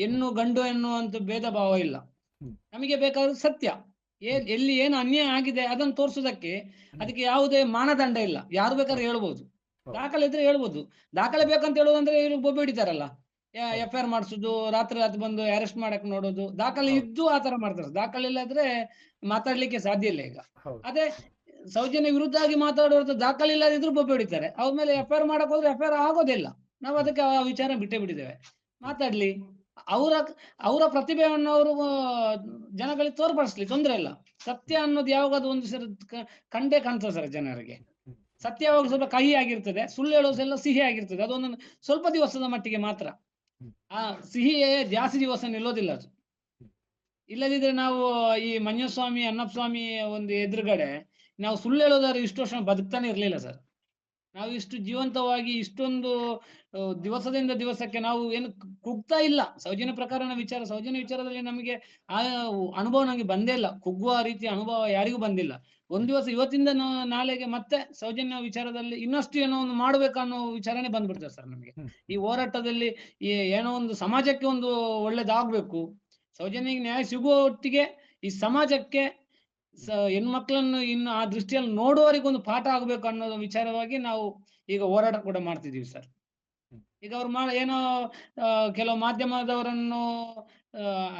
ಹೆಣ್ಣು ಗಂಡು ಎನ್ನುವಂತ ಭೇದ ಭಾವ ಇಲ್ಲ. ಹ್ಮ್. ನಮಗೆ ಬೇಕಾದ ಸತ್ಯ. ಏ- ಎಲ್ಲಿ ಏನು ಅನ್ಯಾಯ ಆಗಿದೆ ಅದನ್ನು ತೋರಿಸೋದಕ್ಕೆ ಅದಕ್ಕೆ ಯಾವುದೇ ಮಾನದಂಡ ಇಲ್ಲ. ಯಾರು ಬೇಕಾದ್ರೆ ಹೇಳ್ಬೋದು. ಹೌದು. ದಾಖಲೆ ಇದ್ರೆ ಹೇಳ್ಬೋದು. ದಾಖಲೆ ಬೇಕಂತ ಹೇಳೋದಂದ್ರೆ ಇವ್ರು ಬೊಬ್ಬೆ ಹಿಡಿತಾರಲ್ಲ. ಎಫ್ ಐ ಆರ್ ಮಾಡಿಸೋದು ರಾತ್ರಿ ರಾತ್ರಿ ಬಂದು ಅರೆಸ್ಟ್ ಮಾಡಕ್ ನೋಡೋದು ದಾಖಲೆ. ಇದ್ದು ಆತರ ಮಾಡ್ತಾರೆ. ದಾಖಲೆ ಇಲ್ಲದ್ರೆ ಮಾತಾಡ್ಲಿಕ್ಕೆ ಸಾಧ್ಯ ಇಲ್ಲ ಈಗ. ಅದೇ ಸೌಜನ್ಯ ವಿರುದ್ಧ ಆಗಿ ಮಾತಾಡೋದು ದಾಖಲೆ ಇಲ್ಲದಿದ್ರು ಬೊಬ್ಬೆ ಹೊಡಿತಾರೆ. ಅವ್ರ ಮೇಲೆ ಎಫ್ ಐ ಆರ್ ಮಾಡಕ್ ಹೋದ್ರೆ ಎಫ್ ಐ ಆರ್ ಆಗೋದಿಲ್ಲ. ನಾವು ಅದಕ್ಕೆ ಆ ವಿಚಾರ ಬಿಟ್ಟೇ ಬಿಟ್ಟಿದ್ದೇವೆ. ಮಾತಾಡ್ಲಿ. ಅವರ ಅವರ ಪ್ರತಿಭೆಯನ್ನು ಅವರು ಜನಗಳಿಗೆ ತೋರ್ಪಡಿಸ್ಲಿ. ತೊಂದ್ರೆ ಇಲ್ಲ. ಸತ್ಯ ಅನ್ನೋದು ಯಾವಾಗ ಒಂದು ಸರ್ ಕಂಡೇ ಕಾಣ್ತದೆ ಸರ್ ಜನರಿಗೆ. ಸತ್ಯ ಯಾವಾಗ ಸ್ವಲ್ಪ ಕಹಿ ಆಗಿರ್ತದೆ. ಸುಳ್ಳು ಹೇಳೋದು ಎಲ್ಲ ಸಿಹಿ ಆಗಿರ್ತದೆ. ಅದೊಂದು ಸ್ವಲ್ಪ ದಿವಸದ ಮಟ್ಟಿಗೆ ಮಾತ್ರ. ಆ ಸಿಹಿಯೇ ಜಾಸ್ತಿ ದಿವಸ ನಿಲ್ಲೋದಿಲ್ಲ ಇಲ್ಲದಿದ್ರೆ ನಾವು ಈ ಮಂಜಸ್ವಾಮಿ ಅನ್ನಪ್ಪಸ್ವಾಮಿ ಒಂದು ಎದುರುಗಡೆ ನಾವು ಸುಳ್ಳು ಹೇಳೋದಾದ್ರೆ ಇಷ್ಟು ವರ್ಷ ಬದುಕ್ತಾನೆ ಇರ್ಲಿಲ್ಲ ಸರ್. ನಾವು ಇಷ್ಟು ಜೀವಂತವಾಗಿ ಇಷ್ಟೊಂದು ದಿವಸದಿಂದ ದಿವಸಕ್ಕೆ ನಾವು ಏನು ಕುಗ್ತಾ ಇಲ್ಲ. ಸೌಜನ್ಯ ಪ್ರಕರಣ ವಿಚಾರ ಸೌಜನ್ಯ ವಿಚಾರದಲ್ಲಿ ನಮಗೆ ಆ ಅನುಭವ ನಮಗೆ ಬಂದೇ ಇಲ್ಲ. ಕುಗ್ಗುವ ರೀತಿಯ ಅನುಭವ ಯಾರಿಗೂ ಬಂದಿಲ್ಲ. ಒಂದ್ ದಿವಸ ಇವತ್ತಿಂದ ನಾಳೆಗೆ ಮತ್ತೆ ಸೌಜನ್ಯ ವಿಚಾರದಲ್ಲಿ ಇನ್ನಷ್ಟು ಏನೋ ಒಂದು ಮಾಡ್ಬೇಕನ್ನೋ ವಿಚಾರನೆ ಬಂದ್ಬಿಡ್ತದೆ ಸರ್ ನಮಗೆ. ಈ ಹೋರಾಟದಲ್ಲಿ ಈ ಏನೋ ಒಂದು ಸಮಾಜಕ್ಕೆ ಒಂದು ಒಳ್ಳೇದಾಗ್ಬೇಕು. ಸೌಜನ್ಯ ನ್ಯಾಯ ಸಿಗುವ ಒಟ್ಟಿಗೆ ಈ ಸಮಾಜಕ್ಕೆ ಸ ಹೆಣ್ಮಕ್ಳನ್ನು ಇನ್ನು ಆ ದೃಷ್ಟಿಯಲ್ಲಿ ನೋಡುವವರಿಗೊಂದು ಪಾಠ ಆಗ್ಬೇಕು ಅನ್ನೋದು ವಿಚಾರವಾಗಿ ನಾವು ಈಗ ಹೋರಾಟ ಕೂಡ ಮಾಡ್ತಿದೀವಿ ಸರ್. ಈಗ ಅವ್ರು ಮಾಡ ಏನೋ ಕೆಲವು ಮಾಧ್ಯಮದವರನ್ನು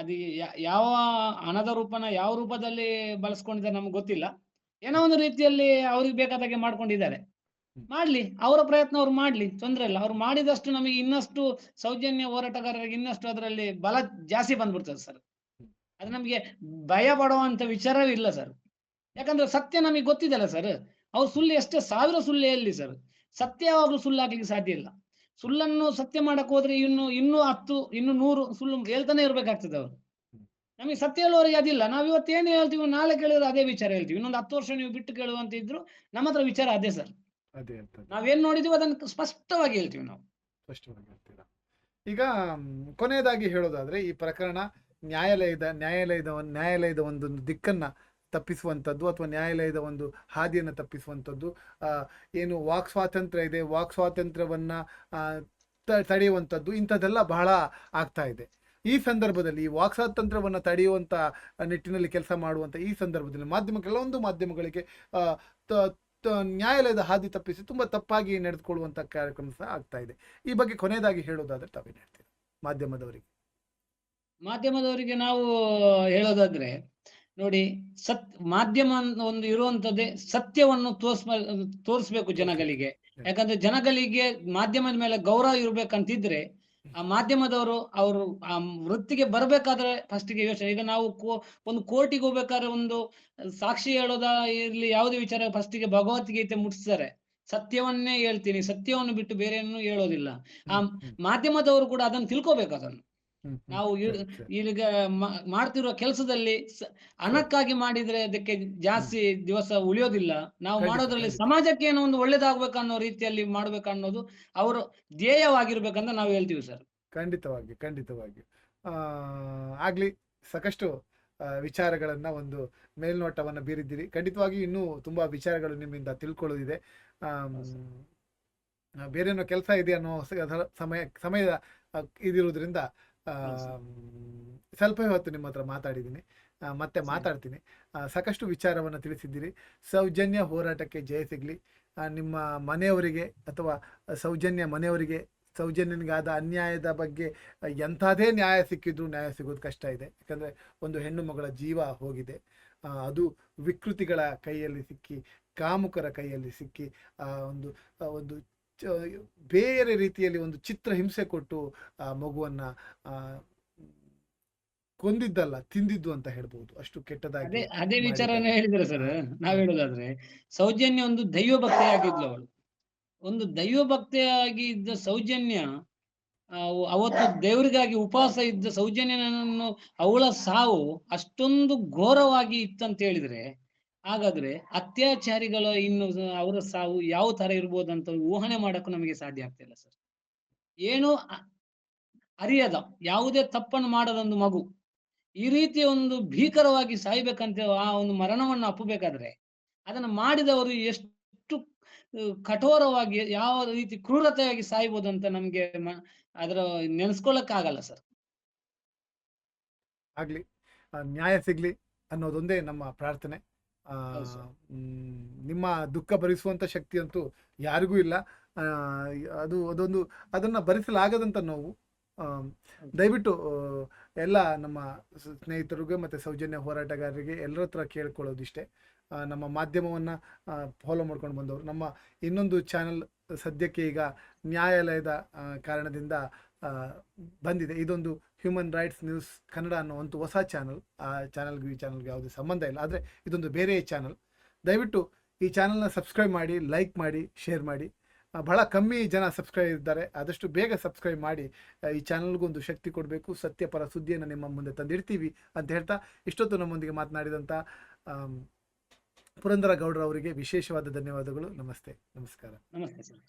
ಅದು ಯಾವ ಹಣದ ರೂಪನ ಯಾವ ರೂಪದಲ್ಲಿ ಬಳಸ್ಕೊಂಡಿದ್ದಾರೆ ನಮ್ಗೆ ಗೊತ್ತಿಲ್ಲ. ಏನೋ ಒಂದು ರೀತಿಯಲ್ಲಿ ಅವ್ರಿಗೆ ಬೇಕಾದಾಗೆ ಮಾಡ್ಕೊಂಡಿದ್ದಾರೆ. ಮಾಡ್ಲಿ ಅವರ ಪ್ರಯತ್ನ ಅವ್ರು ಮಾಡ್ಲಿ ತೊಂದ್ರೆ ಇಲ್ಲ. ಅವ್ರು ಮಾಡಿದಷ್ಟು ನಮಗೆ ಇನ್ನಷ್ಟು ಸೌಜನ್ಯ ಹೋರಾಟಗಾರರಿಗೆ ಇನ್ನಷ್ಟು ಅದರಲ್ಲಿ ಬಲ ಜಾಸ್ತಿ ಬಂದ್ಬಿಡ್ತದೆ ಸರ್. ಅದು ನಮಗೆ ಭಯ ಪಡುವಂತ ವಿಚಾರವೇ ಇಲ್ಲ ಸರ್ ಯಾಕಂದ್ರೆ ಸತ್ಯ ನಮಗೆ ಗೊತ್ತಿದೆಲ್ಲ ಸರ್ ಅವ್ರು ಸುಳ್ಳು ಎಷ್ಟೇ? ಸಾವಿರ ಸುಳ್ಳೆ ಹೇಳಲಿ ಸರ್ ಸತ್ಯ ಯಾವಾಗಲೂ ಸುಳ್ಳಾಗ್ಲಿಕ್ಕೆ ಸಾಧ್ಯ ಇಲ್ಲ. ಸುಳ್ಳನ್ನು ಸತ್ಯ ಮಾಡಕ್ ಹೋದ್ರೆ ಇನ್ನು ಇನ್ನೂ ಹತ್ತು ಇನ್ನು ನೂರು ಸುಳ್ಳು ಹೇಳ್ತಾನೆ ಇರ್ಬೇಕಾಗ್ತದೆ ಅವರು. ನಮಗೆ ಸತ್ಯ ಹೇಳುವವರಿಗೆ ಅದಿಲ್ಲ. ನಾವು ಇವತ್ತು ಏನು ಹೇಳ್ತೀವಿ? ನಾಳೆ ಕೇಳಿದ್ರೆ ಅದೇ ವಿಚಾರ ಹೇಳ್ತೀವಿ. ಇನ್ನೊಂದು ಹತ್ತು ವರ್ಷ ನೀವು ಬಿಟ್ಟು ಕೇಳುವಂತ ಇದ್ರು ನಮ್ಮ ಹತ್ರ ವಿಚಾರ ಅದೇ ಸರ್ ನಾವೇನ್ ನೋಡಿದೀವಿ ಅದನ್ನ ಸ್ಪಷ್ಟವಾಗಿ ಹೇಳ್ತೀವಿ ನಾವು. ಸ್ಪಷ್ಟವಾಗಿ ಹೇಳ್ತೀರಾ? ಈಗ ಕೊನೆಯದಾಗಿ ಹೇಳೋದಾದ್ರೆ ಈ ಪ್ರಕರಣ ನ್ಯಾಯಾಲಯದ ನ್ಯಾಯಾಲಯದ ನ್ಯಾಯಾಲಯದ ಒಂದೊಂದು ದಿಕ್ಕನ್ನ ತಪ್ಪಿಸುವಂಥದ್ದು ಅಥವಾ ನ್ಯಾಯಾಲಯದ ಒಂದು ಹಾದಿಯನ್ನು ತಪ್ಪಿಸುವಂಥದ್ದು ಏನು ವಾಕ್ ಸ್ವಾತಂತ್ರ್ಯ ಇದೆ, ವಾಕ್ ಸ್ವಾತಂತ್ರ್ಯವನ್ನು ತಡೆಯುವಂಥದ್ದು ಇಂಥದ್ದೆಲ್ಲ ಬಹಳ ಆಗ್ತಾ ಇದೆ. ಈ ಸಂದರ್ಭದಲ್ಲಿ ಈ ವಾಕ್ ಸ್ವಾತಂತ್ರ್ಯವನ್ನು ತಡೆಯುವಂಥ ನಿಟ್ಟಿನಲ್ಲಿ ಕೆಲಸ ಮಾಡುವಂಥ ಈ ಸಂದರ್ಭದಲ್ಲಿ ಮಾಧ್ಯಮ, ಕೆಲವೊಂದು ಮಾಧ್ಯಮಗಳಿಗೆ ತ- ತ- ನ್ಯಾಯಾಲಯದ ಹಾದಿ ತಪ್ಪಿಸಿ ತುಂಬ ತಪ್ಪಾಗಿ ನಡೆದುಕೊಳ್ಳುವಂಥ ಕಾರ್ಯಕ್ರಮ ಸಹ ಆಗ್ತಾ ಇದೆ. ಈ ಬಗ್ಗೆ ಕೊನೆಯದಾಗಿ ಹೇಳೋದಾದರೆ ತಾವೇನು ಹೇಳ್ತೀರಿ ಮಾಧ್ಯಮದವರಿಗೆ? ಮಾಧ್ಯಮದವರಿಗೆ ನಾವು ಹೇಳೋದಾದ್ರೆ ನೋಡಿ ಸತ್ ಮಾಧ್ಯಮ ಒಂದು ಇರುವಂತದ್ದೇ ಸತ್ಯವನ್ನು ತೋರ್ಸ್ ತೋರಿಸ್ಬೇಕು ಜನಗಳಿಗೆ. ಯಾಕಂದ್ರೆ ಜನಗಳಿಗೆ ಮಾಧ್ಯಮದ ಮೇಲೆ ಗೌರವ ಇರ್ಬೇಕಂತಿದ್ರೆ ಆ ಮಾಧ್ಯಮದವರು ಅವರು ಆ ವೃತ್ತಿಗೆ ಬರ್ಬೇಕಾದ್ರೆ ಫಸ್ಟ್ಗೆ ಯೋಚನೆ. ಈಗ ನಾವು ಕೋ- ಒಂದು ಕೋರ್ಟಿಗೆ ಹೋಗ್ಬೇಕಾದ್ರೆ ಒಂದು ಸಾಕ್ಷಿ ಹೇಳೋದ ಇರ್ಲಿ ಯಾವುದೇ ವಿಚಾರ ಫಸ್ಟಿಗೆ ಭಗವದ್ಗೀತೆ ಮುಟ್ಸ್ತಾರೆ ಸತ್ಯವನ್ನೇ ಹೇಳ್ತೀನಿ. ಸತ್ಯವನ್ನು ಬಿಟ್ಟು ಬೇರೆಯನ್ನು ಹೇಳೋದಿಲ್ಲ. ಆ ಮಾಧ್ಯಮದವರು ಕೂಡ ಅದನ್ನು ತಿಳ್ಕೊಬೇಕು ಅದನ್ನು. ನಾವು ಈಗ ಮಾಡ್ತಿರುವ ಮಾಡ್ತಿರೋ ಕೆಲಸದಲ್ಲಿ ಹಣಕ್ಕಾಗಿ ಮಾಡಿದ್ರೆ ಅದಕ್ಕೆ ಜಾಸ್ತಿ ದಿವಸ ಉಳಿಯೋದಿಲ್ಲ. ನಾವು ಮಾಡೋದ್ರಲ್ಲಿ ಸಮಾಜಕ್ಕೆ ಏನೋ ಒಂದು ಒಳ್ಳೇದಾಗ್ಬೇಕನ್ನೋ ರೀತಿಯಲ್ಲಿ ಮಾಡ್ಬೇಕನ್ನೋದು ಅವರು ಧ್ಯೇಯವಾಗಿರ್ಬೇಕಂತ ನಾವು ಹೇಳ್ತೀವಿ ಸರ್. ಖಂಡಿತವಾಗಿ ಖಂಡಿತವಾಗಿ. ಆ, ಆಗ್ಲಿ ಸಾಕಷ್ಟು ವಿಚಾರಗಳನ್ನ ಒಂದು ಮೇಲ್ನೋಟವನ್ನ ಬೀರಿದ್ದೀರಿ. ಖಂಡಿತವಾಗಿ ಇನ್ನೂ ತುಂಬಾ ವಿಚಾರಗಳು ನಿಮ್ಮಿಂದ ತಿಳ್ಕೊಳ್ಳೋದಿದೆ ಬೇರೇನೋ ಕೆಲಸ ಇದೆ ಅನ್ನೋ ಸಮಯ ಸಮಯದ ಇದಿರುವುದರಿಂದ ಸ್ವಲ್ಪ ಹೊತ್ತು ನಿಮ್ಮ ಹತ್ರ ಮಾತಾಡಿದ್ದೀನಿ. ಮತ್ತೆ ಮಾತಾಡ್ತೀನಿ. ಸಾಕಷ್ಟು ವಿಚಾರವನ್ನು ತಿಳಿಸಿದ್ದೀರಿ. ಸೌಜನ್ಯ ಹೋರಾಟಕ್ಕೆ ಜಯ ಸಿಗಲಿ. ನಿಮ್ಮ ಮನೆಯವರಿಗೆ ಅಥವಾ ಸೌಜನ್ಯ ಮನೆಯವರಿಗೆ ಸೌಜನ್ಯನಿಗಾದ ಅನ್ಯಾಯದ ಬಗ್ಗೆ ಎಂಥದೇ ನ್ಯಾಯ ಸಿಕ್ಕಿದ್ರು ನ್ಯಾಯ ಸಿಗೋದು ಕಷ್ಟ ಇದೆ. ಯಾಕಂದರೆ ಒಂದು ಹೆಣ್ಣು ಮಗಳ ಜೀವ ಹೋಗಿದೆ. ಅದು ವಿಕೃತಿಗಳ ಕೈಯಲ್ಲಿ ಸಿಕ್ಕಿ ಕಾಮುಕರ ಕೈಯಲ್ಲಿ ಸಿಕ್ಕಿ ಒಂದು ಒಂದು ಬೇರೆ ರೀತಿಯಲ್ಲಿ ಒಂದು ಚಿತ್ರ ಹಿಂಸೆ ಕೊಟ್ಟು ಆ ಮಗುವನ್ನ ಕೊಂದಿದ್ದಲ್ಲ ತಿಂದಿದ್ದು ಅಂತ ಹೇಳ್ಬಹುದು ಅಷ್ಟು ಕೆಟ್ಟದಾಗಿ ಅದೇ ವಿಚಾರನೇ. ಹೇಳಿದ್ರೆ ಸರ್ ನಾವ್ ಹೇಳೋದಾದ್ರೆ ಸೌಜನ್ಯ ಒಂದು ದೈವ ಭಕ್ತೆಯಾಗಿದ್ಲು ಅವಳು. ಒಂದು ದೈವ ಭಕ್ತೆಯಾಗಿ ಇದ್ದ ಸೌಜನ್ಯ ಅವತ್ತು ದೇವರಿಗಾಗಿ ಉಪವಾಸ ಇದ್ದ ಸೌಜನ್ಯನನ್ನು ಅವಳ ಸಾವು ಅಷ್ಟೊಂದು ಘೋರವಾಗಿ ಇತ್ತಂತ ಹೇಳಿದ್ರೆ ಹಾಗಾದ್ರೆ ಅತ್ಯಾಚಾರಿಗಳ ಇನ್ನು ಅವರ ಸಾವು ಯಾವ ತರ ಇರ್ಬೋದು ಅಂತ ಊಹನೆ ಮಾಡಕ್ಕೂ ನಮಗೆ ಸಾಧ್ಯ ಆಗ್ತಿಲ್ಲ ಸರ್. ಏನು ಅರಿಯದ, ಯಾವುದೇ ತಪ್ಪನ್ನು ಮಾಡದೊಂದು ಮಗು ಈ ರೀತಿ ಒಂದು ಭೀಕರವಾಗಿ ಸಾಯ್ಬೇಕಂತ ಆ ಒಂದು ಮರಣವನ್ನು ಅಪ್ಪಬೇಕಾದ್ರೆ ಅದನ್ನ ಮಾಡಿದವರು ಎಷ್ಟು ಕಠೋರವಾಗಿ ಯಾವ ರೀತಿ ಕ್ರೂರತೆಯಾಗಿ ಸಾಯ್ಬೋದು ಅಂತ ನಮ್ಗೆ ಅದರ ನೆನೆಸ್ಕೊಳ್ಳಕ್ಕಾಗಲ್ಲ ಸರ್. ಆಗ್ಲಿ ನ್ಯಾಯ ಸಿಗ್ಲಿ ಅನ್ನೋದೊಂದೇ ನಮ್ಮ ಪ್ರಾರ್ಥನೆ. ನಿಮ್ಮ ದುಃಖ ಭರಿಸುವಂಥ ಶಕ್ತಿ ಅಂತೂ ಯಾರಿಗೂ ಇಲ್ಲ. ಅದು ಅದೊಂದು ಅದನ್ನ ಭರಿಸಲಾಗದಂಥ ನೋವು. ದಯವಿಟ್ಟು ಎಲ್ಲ ನಮ್ಮ ಸ್ನೇಹಿತರಿಗೆ ಮತ್ತೆ ಸೌಜನ್ಯ ಹೋರಾಟಗಾರರಿಗೆ ಎಲ್ಲರ ಹತ್ರ ಕೇಳ್ಕೊಳ್ಳೋದಿಷ್ಟೇ. ನಮ್ಮ ಮಾಧ್ಯಮವನ್ನ ಫಾಲೋ ಮಾಡ್ಕೊಂಡು ಬಂದವರು. ನಮ್ಮ ಇನ್ನೊಂದು ಚಾನೆಲ್ ಸದ್ಯಕ್ಕೆ ಈಗ ನ್ಯಾಯಾಲಯದ ಕಾರಣದಿಂದ ಬಂದಿದೆ. ಇದೊಂದು ಹ್ಯೂಮನ್ ರೈಟ್ಸ್ ನ್ಯೂಸ್ ಕನ್ನಡ ಅನ್ನೋ ಒಂದು ಹೊಸ ಚಾನಲ್ ಆ ಚಾನಲ್ಗೆ ಈ ಚಾನಲ್ಗೆ ಯಾವುದೇ ಸಂಬಂಧ ಇಲ್ಲ. ಆದರೆ ಇದೊಂದು ಬೇರೆ ಚಾನಲ್ ದಯವಿಟ್ಟು ಈ ಚಾನಲ್ನ ಸಬ್ಸ್ಕ್ರೈಬ್ ಮಾಡಿ ಲೈಕ್ ಮಾಡಿ ಶೇರ್ ಮಾಡಿ. ಬಹಳ ಕಮ್ಮಿ ಜನ ಸಬ್ಸ್ಕ್ರೈಬ್ ಇದ್ದಾರೆ. ಆದಷ್ಟು ಬೇಗ ಸಬ್ಸ್ಕ್ರೈಬ್ ಮಾಡಿ. ಈ ಚಾನಲ್ಗೊಂದು ಶಕ್ತಿ ಕೊಡಬೇಕು. ಸತ್ಯಪರ ಸುದ್ದಿಯನ್ನು ನಿಮ್ಮ ಮುಂದೆ ತಂದಿಡ್ತೀವಿ ಅಂತ ಹೇಳ್ತಾ ಇಷ್ಟೊತ್ತು ನಮ್ಮೊಂದಿಗೆ ಮಾತನಾಡಿದಂಥ ಪುರಂದರ ಗೌಡ್ರ ಅವರಿಗೆ ವಿಶೇಷವಾದ ಧನ್ಯವಾದಗಳು. ನಮಸ್ತೆ. ನಮಸ್ಕಾರ. ನಮಸ್ತೆ ಸರ್.